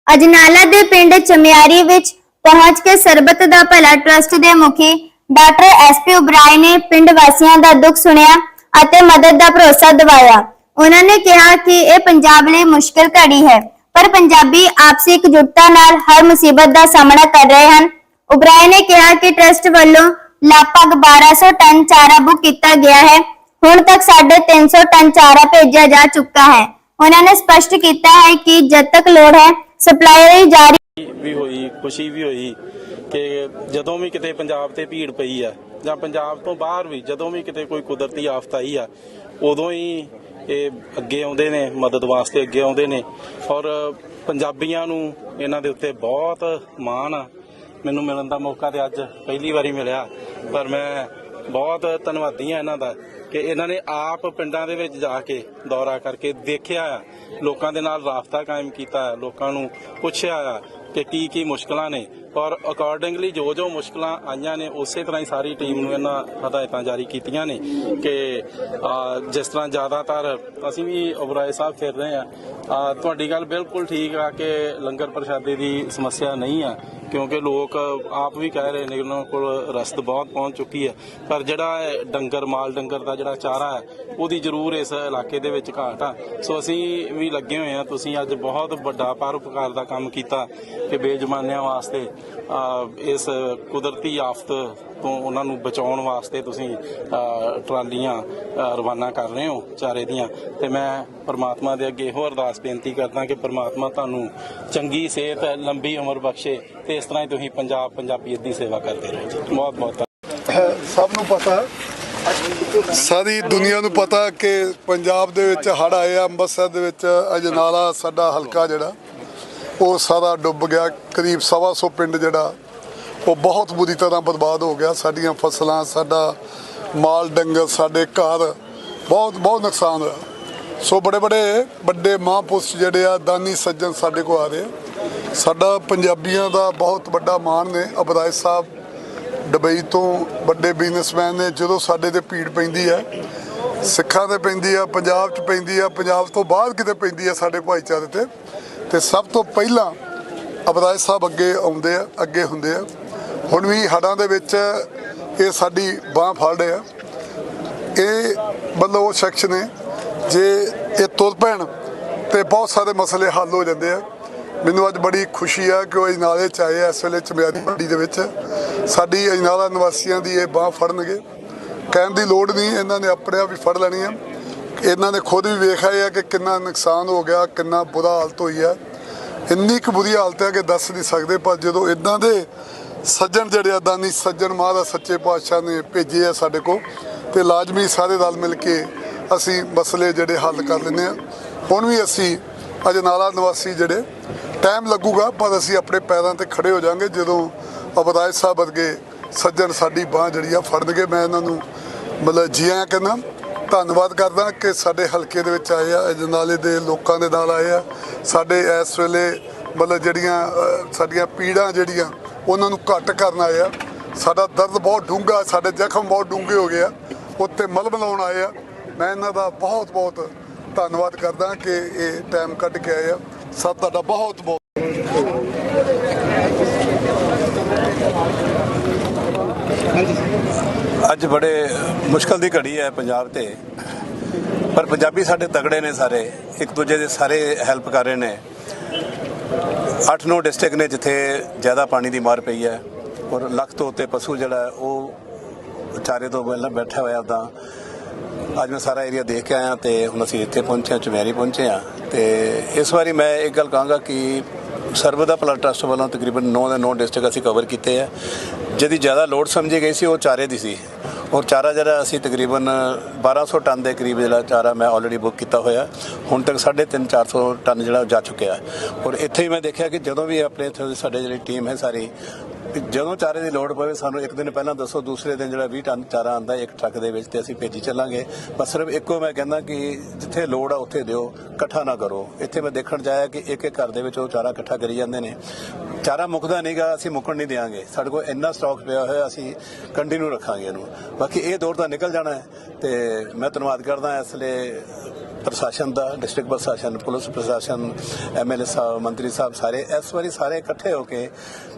Speaker 1: ਅਜਨਾਲਾ ਦੇ ਪਿੰਡ ਚਮਿਆਰੀ ਵਿੱਚ ਪਹੁੰਚ ਕੇ ਸਰਬਤ ਦਾ ਭਲਾ ਟਰਸਟ ਦੇ ਮੁਖੀ ਡਾਕਟਰ ਐਸਪੀ ਉਬਰਾਏ ਨੇ ਪਿੰਡ ਵਾਸੀਆਂ ਦਾ ਦੁੱਖ ਸੁਣਿਆ ਅਤੇ ਮਦਦ ਦਾ ਭਰੋਸਾ ਦਿਵਾਇਆ। ਉਹਨਾਂ ਨੇ ਕਿਹਾ ਕਿ ਇਹ ਪੰਜਾਬ ਲਈ ਮੁਸ਼ਕਲ ਘੜੀ ਹੈ। ਪਰ ਪੰਜਾਬੀ ਆਪਸੀ ਇਕਜੁੱਟਤਾ ਨਾਲ ਹਰ ਮੁਸੀਬਤ ਦਾ ਸਾਹਮਣਾ ਕਰ ਰਹੇ ਹਨ। ਉਬਰਾਏ ਨੇ ਕਿਹਾ ਕਿ ਟਰਸਟ ਵੱਲੋਂ ਲਗਭਗ 1200 ਟਨ ਚਾਰਾ ਬੁੱਕ ਕੀਤਾ ਗਿਆ ਹੈ। ਹੁਣ ਤੱਕ 350 ਟਨ ਚਾਰਾ ਭੇਜਿਆ ਜਾ ਚੁੱਕਾ ਹੈ। ਉਹਨਾਂ ਨੇ ਸਪਸ਼ਟ ਕੀਤਾ ਹੈ ਕਿ ਜਦ ਤੱਕ ਲੋੜ ਹੈ, ਸਪਲਾਈ ਜਾਰੀ
Speaker 11: ਵੀ ਹੋਈ, ਖੁਸ਼ੀ ਵੀ ਹੋਈ ਕਿ ਜਦੋਂ ਵੀ ਕਿਤੇ ਪੰਜਾਬ ਤੇ ਭੀੜ ਪਈ ਆ ਜਾਂ ਪੰਜਾਬ ਤੋਂ ਬਾਹਰ ਵੀ ਜਦੋਂ ਵੀ ਕਿਤੇ ਕੋਈ ਕੁਦਰਤੀ ਆਫਤ ਆਈ ਆ, ਉਦੋਂ ਹੀ ਇਹ ਅੱਗੇ ਆਉਂਦੇ ਨੇ, ਮਦਦ ਵਾਸਤੇ ਅੱਗੇ ਆਉਂਦੇ ਨੇ। ਔਰ ਪੰਜਾਬੀਆਂ ਨੂੰ ਇਹਨਾਂ ਦੇ ਉੱਤੇ ਬਹੁਤ ਮਾਣ ਆ। ਮੈਨੂੰ ਮਿਲਣ ਦਾ ਮੌਕਾ ਤੇ ਅੱਜ ਪਹਿਲੀ ਵਾਰੀ ਮਿਲਿਆ। ਪਰ ਮੈਂ ਬਹੁਤ ਧੰਨਵਾਦੀ ਆ ਇਹਨਾਂ ਦਾ ਕਿ ਇਹਨਾਂ ਨੇ ਆਪ ਪਿੰਡਾਂ ਦੇ ਵਿੱਚ ਜਾ ਕੇ ਦੌਰਾ ਕਰਕੇ ਦੇਖਿਆ ਆ। ਲੋਕਾਂ ਦੇ ਨਾਲ ਰਾਬਤਾ ਕਾਇਮ ਕੀਤਾ ਹੈ ਲੋਕਾਂ ਨੂੰ ਪੁੱਛਿਆ ਆ ਕਿ ਕੀ ਕੀ ਮੁਸ਼ਕਲਾਂ ਨੇ। ਔਰ ਅਕੋਰਡਿੰਗਲੀ ਜੋ ਜੋ ਮੁਸ਼ਕਲਾਂ ਆਈਆਂ ਨੇ, ਉਸੇ ਤਰ੍ਹਾਂ ਹੀ ਸਾਰੀ ਟੀਮ ਨੂੰ ਇਹਨਾਂ ਹਦਾਇਤਾਂ ਜਾਰੀ ਕੀਤੀਆਂ ਨੇ ਕਿ ਜਿਸ ਤਰ੍ਹਾਂ ਜ਼ਿਆਦਾਤਰ ਅਸੀਂ ਵੀ ਉਬਰਾਏ ਸਾਹਿਬ ਫਿਰ ਰਹੇ ਆ ਤੁਹਾਡੀ ਗੱਲ ਬਿਲਕੁਲ ਠੀਕ ਆ ਕਿ ਲੰਗਰ ਪ੍ਰਸ਼ਾਦੇ ਦੀ ਸਮੱਸਿਆ ਨਹੀਂ ਆ, ਕਿਉਂਕਿ ਲੋਕ ਆਪ ਵੀ ਕਹਿ ਰਹੇ ਨੇ ਉਹਨਾਂ ਕੋਲ ਰਸਤ ਬਹੁਤ ਪਹੁੰਚ ਚੁੱਕੀ ਹੈ। ਪਰ ਜਿਹੜਾ ਡੰਗਰ, ਮਾਲ ਡੰਗਰ ਦਾ ਜਿਹੜਾ ਚਾਰਾ ਹੈ, ਉਹਦੀ ਜ਼ਰੂਰ ਇਸ ਇਲਾਕੇ ਦੇ ਵਿੱਚ ਘਾਟ ਆ। ਸੋ ਅਸੀਂ ਵੀ ਲੱਗੇ ਹੋਏ ਆ ਤੁਸੀਂ ਅੱਜ ਬਹੁਤ ਵੱਡਾ ਪਰਉਪਕਾਰ ਦਾ ਕੰਮ ਕੀਤਾ ਕਿ ਬੇਜਮਾਨਿਆਂ ਵਾਸਤੇ ਇਸ ਕੁਦਰਤੀ ਆਫਤ ਤੋਂ ਉਹਨਾਂ ਨੂੰ ਬਚਾਉਣ ਵਾਸਤੇ ਤੁਸੀਂ ਟਰਾਲੀਆਂ ਰਵਾਨਾ ਕਰ ਰਹੇ ਹੋ ਚਾਰੇ ਦੀਆਂ। ਤੇ ਮੈਂ ਪਰਮਾਤਮਾ ਦੇ ਅੱਗੇ ਇਹੋ ਅਰਦਾਸ ਬੇਨਤੀ ਕਰਦਾ ਕਿ ਪਰਮਾਤਮਾ ਤੁਹਾਨੂੰ ਚੰਗੀ ਸਿਹਤ, ਲੰਬੀ ਉਮਰ ਬਖਸ਼ੇ ਤੇ ਇਸ ਤਰ੍ਹਾਂ ਹੀ ਤੁਸੀਂ ਪੰਜਾਬ ਪੰਜਾਬੀਅਤ ਦੀ ਸੇਵਾ ਕਰਦੇ ਰਹੋ ਜੀ। ਬਹੁਤ ਬਹੁਤ ਧੰਨਵਾਦ।
Speaker 10: ਸਭ ਨੂੰ ਪਤਾ, ਸਾਰੀ ਦੁਨੀਆ ਨੂੰ ਪਤਾ ਕਿ ਪੰਜਾਬ ਦੇ ਵਿੱਚ ਹੜ ਆਏ ਆ, ਅੰਮ੍ਰਿਤਸਰ ਦੇ ਵਿੱਚ ਅਜਨਾਲਾ ਸਾਡਾ ਹਲਕਾ ਜਿਹੜਾ। ਉਹ ਸਾਰਾ ਡੁੱਬ ਗਿਆ। ਕਰੀਬ ਸਵਾ ਸੌ ਪਿੰਡ ਜਿਹੜਾ, ਉਹ ਬਹੁਤ ਬੁਰੀ ਤਰ੍ਹਾਂ ਬਰਬਾਦ ਹੋ ਗਿਆ। ਸਾਡੀਆਂ ਫਸਲਾਂ, ਸਾਡਾ ਮਾਲ, ਡੰਗਰ, ਸਾਡੇ ਘਰ ਬਹੁਤ ਬਹੁਤ ਨੁਕਸਾਨ ਹੋਇਆ। ਸੋ ਬੜੇ ਬੜੇ ਵੱਡੇ ਮਹਾਂਪੁਰਸ਼ ਜਿਹੜੇ ਆ, ਦਾਨੀ ਸੱਜਣ ਸਾਡੇ ਕੋਲ ਆ ਰਹੇ। ਸਾਡਾ ਪੰਜਾਬੀਆਂ ਦਾ ਬਹੁਤ ਵੱਡਾ ਮਾਣ ਨੇ। ਅਬਰਾਜ ਸਾਹਿਬ ਦੁਬਈ ਤੋਂ ਵੱਡੇ ਬਿਜ਼ਨਸਮੈਨ ਨੇ। ਜਦੋਂ ਸਾਡੇ ਤੇ ਭੀੜ ਪੈਂਦੀ ਹੈ, ਸਿੱਖਾਂ ਤੇ ਪੈਂਦੀ ਆ ਪੰਜਾਬ 'ਚ ਪੈਂਦੀ ਆ ਪੰਜਾਬ ਤੋਂ ਬਾਹਰ ਕਿਤੇ ਪੈਂਦੀ ਆ ਸਾਡੇ ਭਾਈਚਾਰੇ ਤੇ
Speaker 12: ਤੇ ਸਭ ਤੋਂ ਪਹਿਲਾਂ ਅਬਦਾਜ ਸਾਹਿਬ ਅੱਗੇ ਆਉਂਦੇ ਆ, ਅੱਗੇ ਹੁੰਦੇ ਆ। ਹੁਣ ਵੀ ਹੜਾਂ ਦੇ ਵਿੱਚ ਇਹ ਸਾਡੀ ਬਾਹ ਫੜ ਰਹੇ ਆ। ਇਹ ਮਤਲਬ ਉਹ ਸ਼ਖਸ ਨੇ, ਜੇ ਇਹ ਤੁਰ ਪੈਣ ਤੇ ਬਹੁਤ ਸਾਰੇ ਮਸਲੇ ਹੱਲ ਹੋ ਜਾਂਦੇ ਆ। ਮੈਨੂੰ ਅੱਜ ਬੜੀ ਖੁਸ਼ੀ ਆ ਕਿ ਉਹ ਅਜਨਾਲੇ ਚ ਆਏ ਆ, ਇਸ ਵੇਲੇ ਚਮਿਆਰੀ ਮੰਡੀ ਦੇ ਵਿੱਚ। ਸਾਡੀ ਅਜਨਾਲਾ ਨਿਵਾਸੀਆਂ ਦੀ ਇਹ ਬਾਹ ਫੜਨਗੇ। ਕਹਿਣ ਦੀ ਲੋੜ ਨਹੀਂ, ਇਹਨਾਂ ਨੇ ਆਪਣੇ ਆਪ ਹੀ ਫੜ ਲੈਣੀ ਆ। ਇਹਨਾਂ ਨੇ ਖੁਦ ਵੀ ਵੇਖਿਆ ਹੈ ਕਿ ਕਿੰਨਾ ਨੁਕਸਾਨ ਹੋ ਗਿਆ, ਕਿੰਨਾ ਬੁਰਾ ਹਾਲਤ ਹੋਈ ਹੈ। ਇੰਨੀ ਕੁ ਬੁਰੀ ਹਾਲਤ ਹੈ ਕਿ ਦੱਸ ਨਹੀਂ ਸਕਦੇ, ਪਰ ਜਦੋਂ ਇਦਾਂ ਦੇ ਸੱਜਣ ਜਿਹੜੇ ਆ, ਦਾਨੀ ਸੱਜਣ ਮਹਾਰਾਜ ਸੱਚੇ ਪਾਤਸ਼ਾਹ ਨੇ ਭੇਜੇ ਆ ਸਾਡੇ ਕੋਲ, ਤੇ ਲਾਜ਼ਮੀ ਸਾਰੇ ਰਲ ਮਿਲ ਕੇ ਅਸੀਂ ਮਸਲੇ ਜਿਹੜੇ ਹੱਲ ਕਰ ਲੈਂਦੇ ਆ ਹੁਣ ਵੀ ਅਸੀਂ ਅਜਨਾਲਾ ਨਿਵਾਸੀ ਜਿਹੜੇ, ਟਾਈਮ ਲੱਗੂਗਾ, ਪਰ ਅਸੀਂ ਆਪਣੇ ਪੈਰਾਂ ਤੇ ਖੜੇ ਹੋ ਜਾਾਂਗੇ ਜਦੋਂ ਅਬਦਾਇ ਸਾਹਿਬ ਵਰਗੇ ਸੱਜਣ ਸਾਡੀ ਬਾਹ ਜਿਹੜੀ ਆ ਫੜਨਗੇ, ਮੈਂ ਇਹਨਾਂ ਨੂੰ ਮਤਲਬ ਜੀਆਂ ਕਹਿੰਦਾ। ਧੰਨਵਾਦ ਕਰਦਾ ਕਿ ਸਾਡੇ ਹਲਕੇ ਦੇ ਵਿੱਚ ਆਏ ਆ ਅਜਨਾਲੇ ਦੇ ਲੋਕਾਂ ਦੇ ਨਾਲ ਆਏ ਆ। ਸਾਡੇ ਇਸ ਵੇਲੇ ਮਤਲਬ ਜਿਹੜੀਆਂ ਸਾਡੀਆਂ ਪੀੜਾਂ ਜਿਹੜੀਆਂ, ਉਹਨਾਂ ਨੂੰ ਘੱਟ ਕਰਨ ਆਏ ਆ। ਸਾਡਾ ਦਰਦ ਬਹੁਤ ਡੂੰਘਾ, ਸਾਡੇ ਜ਼ਖਮ ਬਹੁਤ ਡੂੰਘੇ ਹੋ ਗਏ ਆ। ਉੱਤੇ ਮਲਮ ਲਾਉਣ ਆਏ ਆ। ਮੈਂ ਇਹਨਾਂ ਦਾ ਬਹੁਤ ਬਹੁਤ ਧੰਨਵਾਦ ਕਰਦਾ ਕਿ ਇਹ ਟਾਈਮ ਕੱਢ ਕੇ ਆਏ ਆ। ਸਭ ਤੁਹਾਡਾ ਬਹੁਤ ਬਹੁਤ
Speaker 13: ਅੱਜ ਬੜੇ ਮੁਸ਼ਕਲ ਦੀ ਘੜੀ ਹੈ ਪੰਜਾਬ ਤੇ। ਪਰ ਪੰਜਾਬੀ ਸਾਡੇ ਤਗੜੇ ਨੇ ਸਾਰੇ, ਇੱਕ ਦੂਜੇ ਦੇ ਸਾਰੇ ਹੈਲਪ ਕਰ ਰਹੇ ਨੇ। 8-9 ਡਿਸਟ੍ਰਿਕਟ ਨੇ ਜਿੱਥੇ ਜ਼ਿਆਦਾ ਪਾਣੀ ਦੀ ਮਾਰ ਪਈ ਹੈ ਔਰ ਲੱਖ ਤੋਂ ਉੱਤੇ ਪਸ਼ੂ ਜਿਹੜਾ ਉਹ ਚਾਰੇ ਤੋਂ ਪਹਿਲਾਂ ਬੈਠਾ ਹੋਇਆ ਤਾਂ ਅੱਜ ਮੈਂ ਸਾਰਾ ਏਰੀਆ ਦੇਖ ਕੇ ਆਇਆ ਤੇ ਹੁਣ ਅਸੀਂ ਇੱਥੇ ਪਹੁੰਚੇ ਹਾਂ ਚਮੈਰੀ ਪਹੁੰਚੇ ਹਾਂ ਤੇ ਇਸ ਵਾਰੀ ਮੈਂ ਇੱਕ ਗੱਲ ਕਹਾਂਗਾ ਕਿ ਸਰਬਦਾ ਭਲਾ ਟਰਸਟ ਵੱਲੋਂ ਤਕਰੀਬਨ 9 ਦੇ 9 ਡਿਸਟ੍ਰਿਕਟ ਅਸੀਂ ਕਵਰ ਕੀਤੇ ਆ ਜਿਹਦੀ ਜ਼ਿਆਦਾ ਲੋਡ ਸਮਝੀ ਗਈ ਸੀ ਉਹ ਚਾਰੇ ਦੀ ਸੀ। ਔਰ ਚਾਰਾ ਜਿਹੜਾ ਅਸੀਂ ਤਕਰੀਬਨ 1200 ਟਨ ਦੇ ਕਰੀਬ ਜਿਹੜਾ ਚਾਰਾ ਮੈਂ ਆਲਰੇਡੀ ਬੁੱਕ ਕੀਤਾ ਹੋਇਆ। ਹੁਣ ਤੱਕ 3.5 400 ਟਨ ਜਿਹੜਾ ਉਹ ਜਾ ਚੁੱਕਿਆ ਔਰ ਇੱਥੇ ਹੀ ਮੈਂ ਦੇਖਿਆ ਕਿ ਜਦੋਂ ਵੀ ਆਪਣੇ ਇੱਥੇ ਸਾਡੇ ਜਿਹੜੀ ਟੀਮ ਹੈ ਸਾਰੀ, ਜਦੋਂ ਚਾਰੇ ਦੀ ਲੋੜ ਪਵੇ ਸਾਨੂੰ ਇੱਕ ਦਿਨ ਪਹਿਲਾਂ ਦੱਸੋ, ਦੂਸਰੇ ਦਿਨ ਜਿਹੜਾ 20 ਟਨ ਚਾਰਾ ਆਂਦਾ ਇੱਕ ਟਰੱਕ ਦੇ ਵਿੱਚ ਤੇ ਅਸੀਂ ਭੇਜੀ ਚੱਲਾਂਗੇ। ਬਸ ਸਿਰਫ ਇੱਕੋ ਮੈਂ ਕਹਿੰਦਾ ਕਿ ਜਿੱਥੇ ਲੋੜ ਆ ਉੱਥੇ ਦਿਓ, ਇਕੱਠਾ ਨਾ ਕਰੋ। ਇੱਥੇ ਮੈਂ ਦੇਖਣ ਜਾਇਆ ਕਿ ਇੱਕ ਇੱਕ ਘਰ ਦੇ ਵਿੱਚ ਉਹ ਚਾਰਾ ਇਕੱਠਾ ਕਰੀ ਜਾਂਦੇ ਨੇ। ਚਾਰਾ ਮੁੱਕਦਾ ਨਹੀਂਗਾ, ਅਸੀਂ ਮੁੱਕਣ ਨਹੀਂ ਦੇਵਾਂਗੇ ਸਾਡੇ ਕੋਲ ਇੰਨਾ ਸਟਾਕ ਪਿਆ ਹੋਇਆ, ਅਸੀਂ ਕੰਟੀਨਿਊ ਰੱਖਾਂਗੇ ਇਹਨੂੰ। ਬਾਕੀ ਇਹ ਦੌਰ ਤਾਂ ਨਿਕਲ ਜਾਣਾ ਹੈ ਤੇ ਮੈਂ ਧੰਨਵਾਦ ਕਰਦਾ ਇਸ ਲਈ ਪ੍ਰਸ਼ਾਸਨ ਦਾ, ਡਿਸਟ੍ਰਿਕਟ ਪ੍ਰਸ਼ਾਸਨ, ਪੁਲਿਸ ਪ੍ਰਸ਼ਾਸਨ ਐਮਐਲਏ ਸਾਹਿਬ, ਮੰਤਰੀ ਸਾਹਿਬ ਸਾਰੇ ਇਸ ਵਾਰੀ ਸਾਰੇ ਇਕੱਠੇ ਹੋ ਕੇ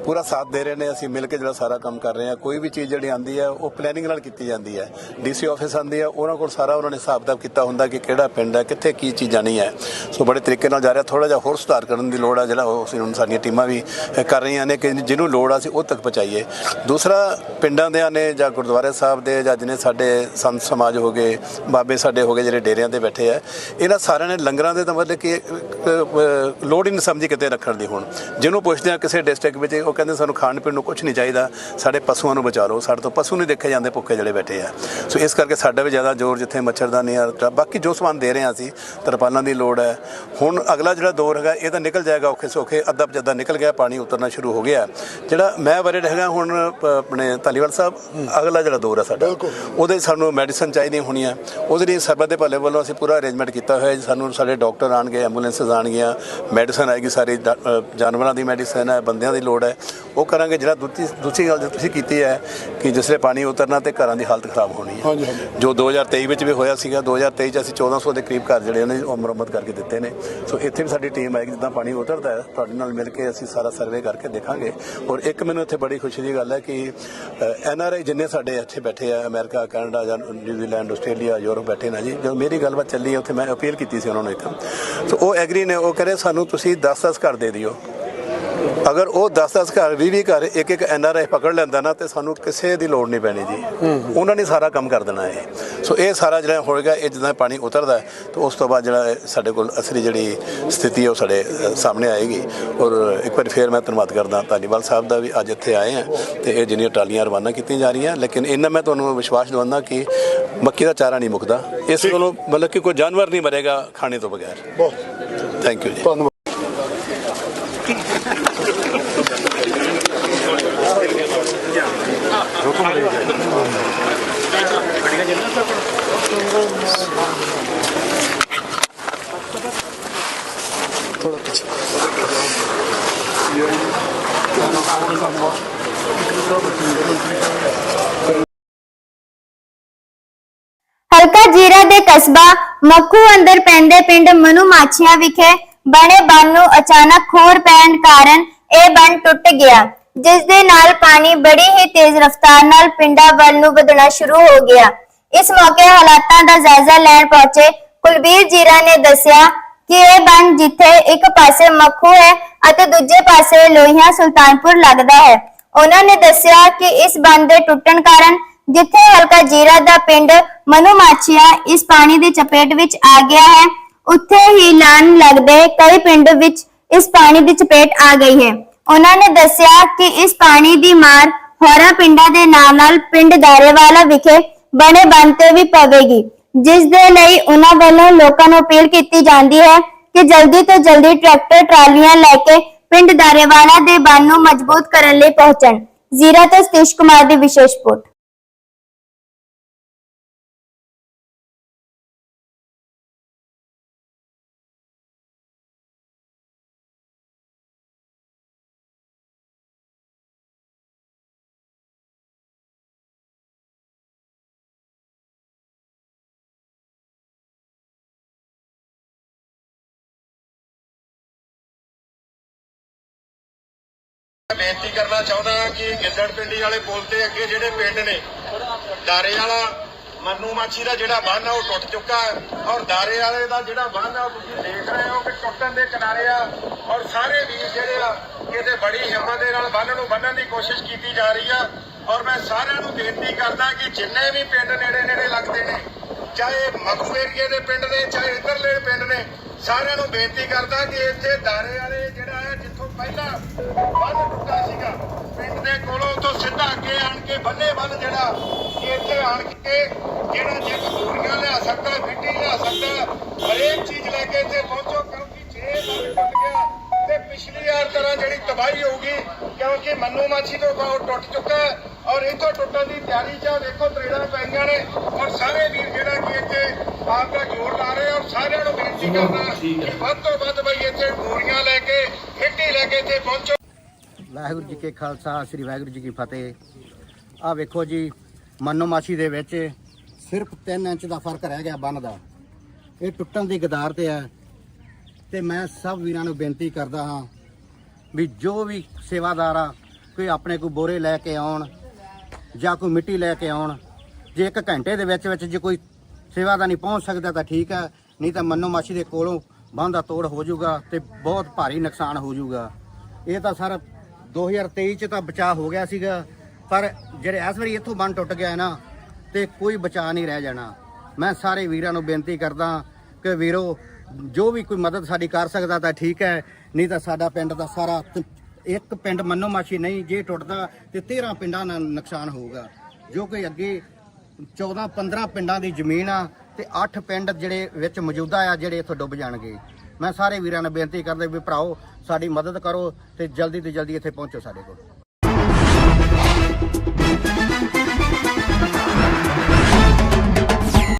Speaker 13: ਪੂਰਾ ਸਾਥ ਦੇ ਰਹੇ ਨੇ। ਅਸੀਂ ਮਿਲ ਕੇ ਜਿਹੜਾ ਸਾਰਾ ਕੰਮ ਕਰ ਰਹੇ ਹਾਂ। ਕੋਈ ਵੀ ਚੀਜ਼ ਜਿਹੜੀ ਆਂਦੀ ਹੈ, ਉਹ ਪਲੈਨਿੰਗ ਨਾਲ ਕੀਤੀ ਜਾਂਦੀ ਹੈ। ਡੀਸੀ ਆਫਿਸ ਆਂਦੀ ਹੈ, ਉਹਨਾਂ ਕੋਲ ਸਾਰਾ ਉਹਨਾਂ ਨੇ ਹਿਸਾਬ ਕਿਤਾਬ ਕੀਤਾ ਹੁੰਦਾ ਕਿ ਕਿਹੜਾ ਪਿੰਡ ਹੈ, ਕਿੱਥੇ ਕੀ ਚੀਜ਼ ਜਾਣੀ ਹੈ। ਸੋ ਬੜੇ ਤਰੀਕੇ ਨਾਲ ਜਾ ਰਿਹਾ। ਥੋੜਾ ਜਿਹਾ ਹੋਰ ਸੁਧਾਰ ਕਰਨ ਦੀ ਲੋੜ ਹੈ ਜਿਹੜਾ ਉਹ ਅਸੀਂ ਹੁਣ ਸਾਡੀਆਂ ਟੀਮਾਂ ਵੀ ਕਰ ਰਹੀਆਂ ਨੇ ਕਿ ਜਿਹਨੂੰ ਲੋੜ ਆ, ਅਸੀਂ ਉਹ ਤੱਕ ਪਹੁੰਚਾਈਏ। ਦੂਸਰਾ, ਪਿੰਡਾਂ ਦੇ ਨੇ ਜਾਂ ਗੁਰਦੁਆਰੇ ਸਾਹਿਬ ਦੇ ਜਾਂ ਜਿਹਨੇ ਸਾਡੇ ਸੰਤ ਸਮਾਜ ਹੋ ਗਏ, ਬਾਬੇ ਸਾਡੇ ਹੋ ਗਏ ਜਿਹੜੇ ਡੇਰਿਆਂ ਤੇ ਬੈਠੇ ਆ ਇਹਨਾਂ ਸਾਰਿਆਂ ਨੇ ਲੰਗਰਾਂ ਦੇ ਤਾਂ ਮਤਲਬ ਕਿ ਲੋੜ ਹੀ ਨਹੀਂ ਸਮਝੀ ਕਿਤੇ ਰੱਖਣ ਦੀ ਹੁਣ। ਜਿਹਨੂੰ ਪੁੱਛਦੇ ਆ ਕਿਸੇ ਡਿਸਟ੍ਰਿਕਟ ਵਿੱਚ ਉਹ ਕਹਿੰਦੇ ਸਾਨੂੰ ਖਾਣ ਪੀਣ ਨੂੰ ਕੁਝ ਨਹੀਂ ਚਾਹੀਦਾ। ਸਾਡੇ ਪਸ਼ੂਆਂ ਨੂੰ ਬਚਾ ਲਓ। ਸਾਡੇ ਤੋਂ ਪਸ਼ੂ ਨਹੀਂ ਦੇਖੇ ਜਾਂਦੇ ਭੁੱਖੇ ਜਿਹੜੇ ਬੈਠੇ ਆ। ਸੋ ਇਸ ਕਰਕੇ ਸਾਡਾ ਵੀ ਜ਼ਿਆਦਾ ਜ਼ੋਰ ਜਿੱਥੇ ਮੱਛਰਦਾਨੀ ਆ ਬਾਕੀ ਜੋ ਸਮਾਨ ਦੇ ਰਹੇ ਆ ਅਸੀਂ ਤਰਪਾਲਾਂ ਦੀ ਲੋੜ ਹੈ। ਹੁਣ ਅਗਲਾ ਜਿਹੜਾ ਦੌਰ ਹੈਗਾ ਇਹ ਤਾਂ ਨਿਕਲ ਜਾਏਗਾ ਔਖੇ ਸੌਖੇ ਅੱਧਾ ਜੱਦਾ ਨਿਕਲ ਗਿਆ ਪਾਣੀ ਉਤਰਨਾ ਸ਼ੁਰੂ ਹੋ ਗਿਆ। ਜਿਹੜਾ ਮੈਂ ਵਰਡ ਹੈਗਾ ਹੁਣ ਆਪਣੇ ਧਾਲੀਵਾਲ ਸਾਹਿਬ ਅਗਲਾ ਜਿਹੜਾ ਦੌਰ ਹੈ ਸਾਡਾ ਉਹਦੇ ਸਾਨੂੰ ਮੈਡੀਸਨ ਚਾਹੀਦੀਆਂ ਹੋਣੀਆਂ। ਉਹਦੇ ਲਈ ਸਰਬਤ ਦੇ ਭਲੇ ਵੱਲੋਂ ਅਸੀਂ ਪੂਰਾ ਅਰੇਂਜਮੈਂਟ ਕੀਤਾ ਹੋਇਆ ਜੀ ਸਾਨੂੰ ਸਾਡੇ ਡਾਕਟਰ ਆਣਗੇ ਐਂਬੂਲੈਂਸਸ ਆਣਗੀਆਂ ਮੈਡੀਸਨ ਆਏਗੀ ਸਾਰੀ ਜਾਨਵਰਾਂ ਦੀ ਮੈਡੀਸਨ ਹੈ ਬੰਦਿਆਂ ਦੀ ਲੋੜ ਹੈ। ਉਹ ਕਰਾਂਗੇ ਜਿਹੜਾ ਦੂਜੀ ਦੂਸਰੀ ਗੱਲ ਜੋ ਤੁਸੀਂ ਕੀਤੀ ਹੈ ਕਿ ਜਿਸਲੇ ਪਾਣੀ ਉਤਰਨਾ ਤੇ ਘਰਾਂ ਦੀ ਹਾਲਤ ਖਰਾਬ ਹੋਣੀ ਹੈ। ਜੋ 2023 ਵਿੱਚ ਵੀ ਹੋਇਆ ਸੀਗਾ 2023 ਚ ਅਸੀਂ 1400 ਦੇ ਕਰੀਬ ਘਰ ਜਿਹੜੇ ਨੇ ਉਹ ਮੁਰੰਮਤ ਕਰਕੇ ਦਿੱਤੇ ਨੇ। ਸੋ ਇੱਥੇ ਵੀ ਸਾਡੀ ਟੀਮ ਆਏਗੀ ਜਿੱਦਾਂ ਪਾਣੀ ਉਤਰਦਾ ਹੈ ਤੁਹਾਡੇ ਨਾਲ ਮਿਲ ਕੇ ਅਸੀਂ ਸਾਰਾ ਸਰਵੇ ਕਰਕੇ ਦੇਖਾਂਗੇ। ਔਰ ਇੱਕ ਮੈਨੂੰ ਇੱਥੇ ਬੜੀ ਖੁਸ਼ੀ ਦੀ ਗੱਲ ਹੈ ਕਿ ਐਨ ਆਰ ਆਈ ਜਿੰਨੇ ਸਾਡੇ ਇੱਥੇ ਬੈਠੇ ਆ ਅਮਰੀਕਾ ਕੈਨੇਡਾ ਜਾਂ ਨਿਊਜ਼ੀਲੈਂਡ ਆਸਟ੍ਰੇਲੀਆ ਯੂਰਪ ਬੈਠੇ ਨੇ ਜੀ ਜਦੋਂ ਮੇਰੀ ਗੱਲਬਾਤ ਚੱਲੀ ਉੱਥੇ ਮੈਂ ਅਪੀਲ ਕੀਤੀ ਸੀ ਉਹਨਾਂ ਨੂੰ ਇੱਕ। ਸੋ ਉਹ ਐਗਰੀ ਨੇ ਉਹ ਕਹਿੰਦੇ ਸਾਨੂੰ ਤੁਸੀਂ 10-10 ਘਰ ਦੇ ਦਿਓ। ਅਗਰ ਉਹ 10-10 ਘਰ 20-20 ਘਰ ਇੱਕ ਇੱਕ ਐਨ ਆਰ ਆਈ ਪਕੜ ਲੈਂਦਾ ਨਾ ਤੇ ਸਾਨੂੰ ਕਿਸੇ ਦੀ ਲੋੜ ਨਹੀਂ ਪੈਣੀ ਜੀ। ਉਹਨਾਂ ਨੇ ਸਾਰਾ ਕੰਮ ਕਰ ਦੇਣਾ ਹੈ ਸੋ ਇਹ ਸਾਰਾ ਜਿਹੜਾ ਹੋਏਗਾ ਇਹ ਜਦੋਂ ਪਾਣੀ ਉਤਰਦਾ ਹੈ ਤਾਂ ਉਸ ਤੋਂ ਬਾਅਦ ਜਿਹੜਾ ਸਾਡੇ ਕੋਲ ਅਸਲੀ ਜਿਹੜੀ ਸਥਿਤੀ ਹੈ ਉਹ ਸਾਡੇ ਸਾਹਮਣੇ ਆਏਗੀ। ਔਰ ਇੱਕ ਵਾਰ ਫੇਰ ਮੈਂ ਧੰਨਵਾਦ ਕਰਦਾ ਧਾਲੀਵਾਲ ਸਾਹਿਬ ਦਾ ਵੀ ਅੱਜ ਇੱਥੇ ਆਏ ਆ ਤੇ ਇਹ ਜਿਹੜੀਆਂ ਟਰਾਲੀਆਂ ਰਵਾਨਾ ਕੀਤੀਆਂ ਜਾ ਰਹੀਆਂ ਲੇਕਿਨ ਇਹਨਾਂ ਮੈਂ ਤੁਹਾਨੂੰ ਵਿਸ਼ਵਾਸ ਦਿਵਾਉਂਦਾ ਕਿ ਮੱਕੀ ਦਾ ਚਾਰਾ ਨਹੀਂ ਮੁੱਕਦਾ। ਇਸ ਕੋਲੋਂ ਮਤਲਬ ਕਿ ਕੋਈ ਜਾਨਵਰ ਨਹੀਂ ਮਰੇਗਾ ਖਾਣੇ ਤੋਂ ਬਗੈਰ।
Speaker 12: ਬਹੁਤ।
Speaker 13: ਥੈਂਕ ਯੂ ਜੀ।
Speaker 12: ਧੰਨਵਾਦ
Speaker 1: ਹਲਕਾ ਜੀਰਾ ਦੇ ਕਸਬਾ ਮੱਖੂ ਅੰਦਰ ਪੈਂਦੇ ਪਿੰਡ ਮਨੂ ਮਾਛੀਆਂ ਵਿਖੇ ਬਣੇ ਬੰਨ ਨੂੰ ਅਚਾਨਕ ਖੋਰ ਪੈਣ ਕਾਰਨ ਇਹ ਬੰਨ ਟੁੱਟ ਗਿਆ, ਜਿਸ ਦੇ ਨਾਲ ਪਾਣੀ ਬੜੀ ਹੀ ਤੇਜ਼ ਰਫ਼ਤਾਰ ਨਾਲ ਪਿੰਡਾਂ ਵੱਲ ਨੂੰ ਵਧਣਾ ਸ਼ੁਰੂ ਹੋ ਗਿਆ। ਇਸ ਮੌਕੇ ਹਾਲਾਤਾਂ ਦਾ ਜਾਇਜ਼ਾ ਲੈਣ ਪਹੁੰਚੇ ਕੁਲਬੀਰ ਜੀਰਾ ਨੇ ਦੱਸਿਆ ਕਿ ਇਹ ਬੰਨ ਜਿੱਥੇ ਇੱਕ ਪਾਸੇ ਮੱਖੂ ਹੈ ਅਤੇ ਦੂਜੇ ਪਾਸੇ ਲੋਹੀਆਂ ਸੁਲਤਾਨਪੁਰ ਲੱਗਦਾ ਹੈ। ਉਹਨਾਂ ਨੇ ਦੱਸਿਆ ਕਿ ਇਸ ਬੰਨ ਦੇ ਟੁੱਟਣ ਕਾਰਨ ਜਿੱਥੇ ਹਲਕਾ ਜੀਰਾ ਦਾ ਪਿੰਡ ਮਨੂ ਇਸ ਪਾਣੀ ਦੀ ਚਪੇਟ ਵਿੱਚ ਆ ਗਿਆ ਹੈ, ਉੱਥੇ ਹੀ ਲਾਨ ਲੱਗਦੇ ਕਈ ਪਿੰਡ ਵਿੱਚ ਇਸ ਪਾਣੀ ਦੀ ਚਪੇਟ ਆ ਗਈ ਹੈ। ਉਹਨਾਂ ਨੇ ਦੱਸਿਆ ਕਿ ਇਸ ਪਾਣੀ ਦੀ ਮਾਰ ਹੋਰਾਂ ਪਿੰਡਾਂ ਦੇ ਨਾਲ ਨਾਲ ਪਿੰਡ ਦਾਰੇਵਾਲਾ ਵਿਖੇ ਬਣੇ ਬੰਨ ਤੇ ਵੀ ਪਵੇਗੀ। ਜਿਸ ਦੇ ਲਈ ਉਹਨਾਂ ਵੱਲੋਂ ਲੋਕਾਂ ਨੂੰ ਅਪੀਲ ਕੀਤੀ ਜਾਂਦੀ ਹੈ ਕਿ ਜਲਦੀ ਤੋਂ ਜਲਦੀ ਟਰੈਕਟਰ, ਟਰਾਲੀਆਂ ਲੈ ਕੇ ਪਿੰਡ ਦਾਰੇਵਾਲਾ ਦੇ ਬੰਨ ਨੂੰ ਮਜ਼ਬੂਤ ਕਰਨ ਲਈ ਪਹੁੰਚਣ। ਜ਼ੀਰਾ ਤੋਂ ਸਤੀਸ਼ ਕੁਮਾਰ ਦੀ ਵਿਸ਼ੇਸ਼ ਰਿਪੋਰਟ।
Speaker 14: ਬੇਨਤੀ ਕਰਨਾ ਚਾਹੁੰਦਾ ਕਿ ਗਿੱਦੜ ਪਿੰਡੀ ਵਾਲੇ ਪੁਲ ਤੇ ਅੱਗੇ ਜਿਹੜੇ ਪਿੰਡ ਨੇ ਦਾਰੇ ਵਾਲਾ, ਮੰਨੂ ਮਾਛੀ ਦਾ ਜਿਹੜਾ ਬੰਨ ਆ ਉਹ ਟੁੱਟ ਚੁੱਕਾ ਹੈ। ਔਰ ਦਾਰੇ ਵਾਲੇ ਦਾ ਜਿਹੜਾ ਬੰਨ ਆ, ਤੁਸੀਂ ਦੇਖ ਰਹੇ ਹੋ ਕਿ ਟੁੱਟਣ ਦੇ ਕਿਨਾਰੇ ਆ, ਔਰ ਸਾਰੇ ਵੀਰ ਜਿਹੜੇ ਆ, ਕਿਤੇ ਬੜੀ ਹਿੰਮਤ ਦੇ ਨਾਲ ਬੰਨ ਨੂੰ ਬੰਨਣ ਦੀ ਕੋਸ਼ਿਸ਼ ਕੀਤੀ ਜਾ ਰਹੀ ਆ। ਔਰ ਮੈਂ ਸਾਰਿਆਂ ਨੂੰ ਬੇਨਤੀ ਕਰਦਾ ਕਿ ਜਿੰਨੇ ਵੀ ਪਿੰਡ ਨੇੜੇ ਨੇੜੇ ਲੱਗਦੇ ਨੇ, ਚਾਹੇ ਮਖੂ ਏਰੀਏ ਦੇ ਪਿੰਡ ਨੇ, ਚਾਹੇ ਇੱਧਰਲੇ ਪਿੰਡ ਨੇ, ਸਾਰਿਆਂ ਨੂੰ ਬੇਨਤੀ ਕਰਦਾ ਕਿ ਇੱਥੇ ਦਾਰੇ ਵਾਲੇ ਪਹਿਲਾਂ ਬੰਨ ਟੁੱਟਾ ਸੀਗਾ। ਪਿੰਡ ਦੇ ਕੋਲੋਂ ਤੋਂ ਸਿੱਧਾ ਅੱਗੇ ਆਣ ਕੇ ਬੰਨੇ ਬੰਨ ਜਿਹੜਾ ਕਿ ਇੱਥੇ ਆਣ ਕੇ ਜਿਹੜਾ ਜੇ ਕੋਈ ਬੋਰੀਆਂ ਲਿਆ ਸਕਦਾ ਮਿੱਟੀ ਲਿਆ ਸਕਦਾ ਹਰੇਕ ਚੀਜ਼ ਲੈ ਕੇ ਇੱਥੇ ਪਹੁੰਚੋ। ਕਿਉਂਕਿ ਜੇ ਬੰਨ ਟੁੱਟ ਗਿਆ ਤੇ ਪਿਛਲੀ ਵਾਰ ਤਰ੍ਹਾਂ ਜਿਹੜੀ ਤਬਾਹੀ ਹੋਊਗੀ ਕਿਉਂਕਿ ਮੰਨੂ ਮਾਛੀ ਤੋਂ ਬਾਹਰ ਟੁੱਟ ਚੁੱਕਾ ਔਰ ਇੱਥੋਂ ਟੁੱਟਣ ਦੀ ਤਿਆਰੀ 'ਚ ਵੇਖੋ ਤਰੇੜਾਂ ਪਈਆਂ ਨੇ ਔਰ ਸਾਰੇ ਵੀਰ ਜਿਹੜਾ ਕਿ ਇੱਥੇ ਆਪ ਦਾ ਜੋਰ ਲਾ ਰਹੇ ਔਰ ਸਾਰਿਆਂ ਨੂੰ ਬੇਨਤੀ ਕਰਨਾ ਕਿ ਵੱਧ ਤੋਂ ਵੱਧ ਬਈ ਇੱਥੇ ਬੋਰੀਆਂ ਲੈ ਕੇ ਮਿੱਟੀ ਲੈ ਕੇ ਇੱਥੇ ਪਹੁੰਚੋ।
Speaker 15: ਵਾਹਿਗੁਰੂ ਜੀ ਕੇ ਖਾਲਸਾ, ਸ੍ਰੀ ਵਾਹਿਗੁਰੂ ਜੀ ਕੀ ਫਤਿਹ। ਆ ਵੇਖੋ ਜੀ ਮਨੋਮਾਸੀ ਦੇ ਵਿੱਚ ਸਿਰਫ 3 ਇੰਚ ਦਾ ਫ਼ਰਕ ਰਹਿ ਗਿਆ ਬੰਨ ਦਾ। ਇਹ ਟੁੱਟਣ ਦੀ ਗਦਾਰ ਤੇ ਹੈ। ਤੇ ਮੈਂ ਸਭ ਵੀਰਾਂ ਨੂੰ ਬੇਨਤੀ ਕਰਦਾ ਹਾਂ ਵੀ ਜੋ ਵੀ ਸੇਵਾਦਾਰ ਆ, ਕੋਈ ਆਪਣੇ ਕੋਈ ਬੋਰੇ ਲੈ ਕੇ ਆਉਣ ਜਾਂ ਕੋਈ ਮਿੱਟੀ ਲੈ ਕੇ ਆਉਣ, ਜੇ ਇੱਕ ਘੰਟੇ ਦੇ ਵਿੱਚ ਵਿੱਚ ਜੇ ਕੋਈ ਸੇਵਾਦਾਰ ਨਹੀਂ ਪਹੁੰਚ ਸਕਦਾ ਤਾਂ ਠੀਕ ਹੈ, ਨਹੀਂ ਤਾਂ ਮਨੋਮਾਛੀ ਦੇ ਕੋਲੋਂ ਬੰਨ ਦਾ ਤੋੜ ਹੋ ਜਾਊਗਾ ਤੇ ਬਹੁਤ ਭਾਰੀ ਨੁਕਸਾਨ ਹੋ ਜਾਊਗਾ। ਇਹ ਤਾਂ ਸਰ 2023 ਚ ਤਾਂ ਬਚਾਅ ਹੋ ਗਿਆ ਸੀਗਾ। ਪਰ ਜਿਹੜੇ ਇਸ ਵਾਰੀ ਇੱਥੋਂ ਬੰਨ ਟੁੱਟ ਗਿਆ ਨਾ, ਤੇ ਕੋਈ ਬਚਾਅ ਨਹੀਂ ਰਹਿ ਜਾਣਾ। ਮੈਂ ਸਾਰੇ ਵੀਰਾਂ ਨੂੰ ਬੇਨਤੀ ਕਰਦਾ ਕਿ ਵੀਰੋ, ਜੋ ਵੀ ਕੋਈ ਮਦਦ ਸਾਡੀ ਕਰ ਸਕਦਾ ਤਾਂ ਠੀਕ ਹੈ, ਨਹੀਂ ਤਾਂ ਸਾਡਾ ਪਿੰਡ ਦਾ ਸਾਰਾ ਇੱਕ ਪਿੰਡ ਮੰਨੋ ਮਾਛੀ ਨਹੀਂ, ਜੇ ਟੁੱਟਦਾ ਤੇ 13 ਪਿੰਡਾਂ ਦਾ ਨੁਕਸਾਨ ਹੋਊਗਾ। ਜੋ ਕਿ ਅੱਗੇ 14 15 ਪਿੰਡਾਂ ਦੀ ਜ਼ਮੀਨ ਆ ਤੇ 8 ਪਿੰਡ ਜਿਹੜੇ ਵਿੱਚ ਮੌਜੂਦਾ ਆ, ਜਿਹੜੇ ਇੱਥੋਂ ਡੁੱਬ ਜਾਣਗੇ। ਮੈਂ ਸਾਰੇ ਵੀਰਾਂ ਨੂੰ ਬੇਨਤੀ ਕਰਦਾ ਵੀ ਭਰਾਓ, ਸਾਡੀ ਮਦਦ ਕਰੋ ਤੇ ਜਲਦੀ ਤੋਂ ਜਲਦੀ ਇੱਥੇ ਪਹੁੰਚੋ ਸਾਡੇ ਕੋਲ।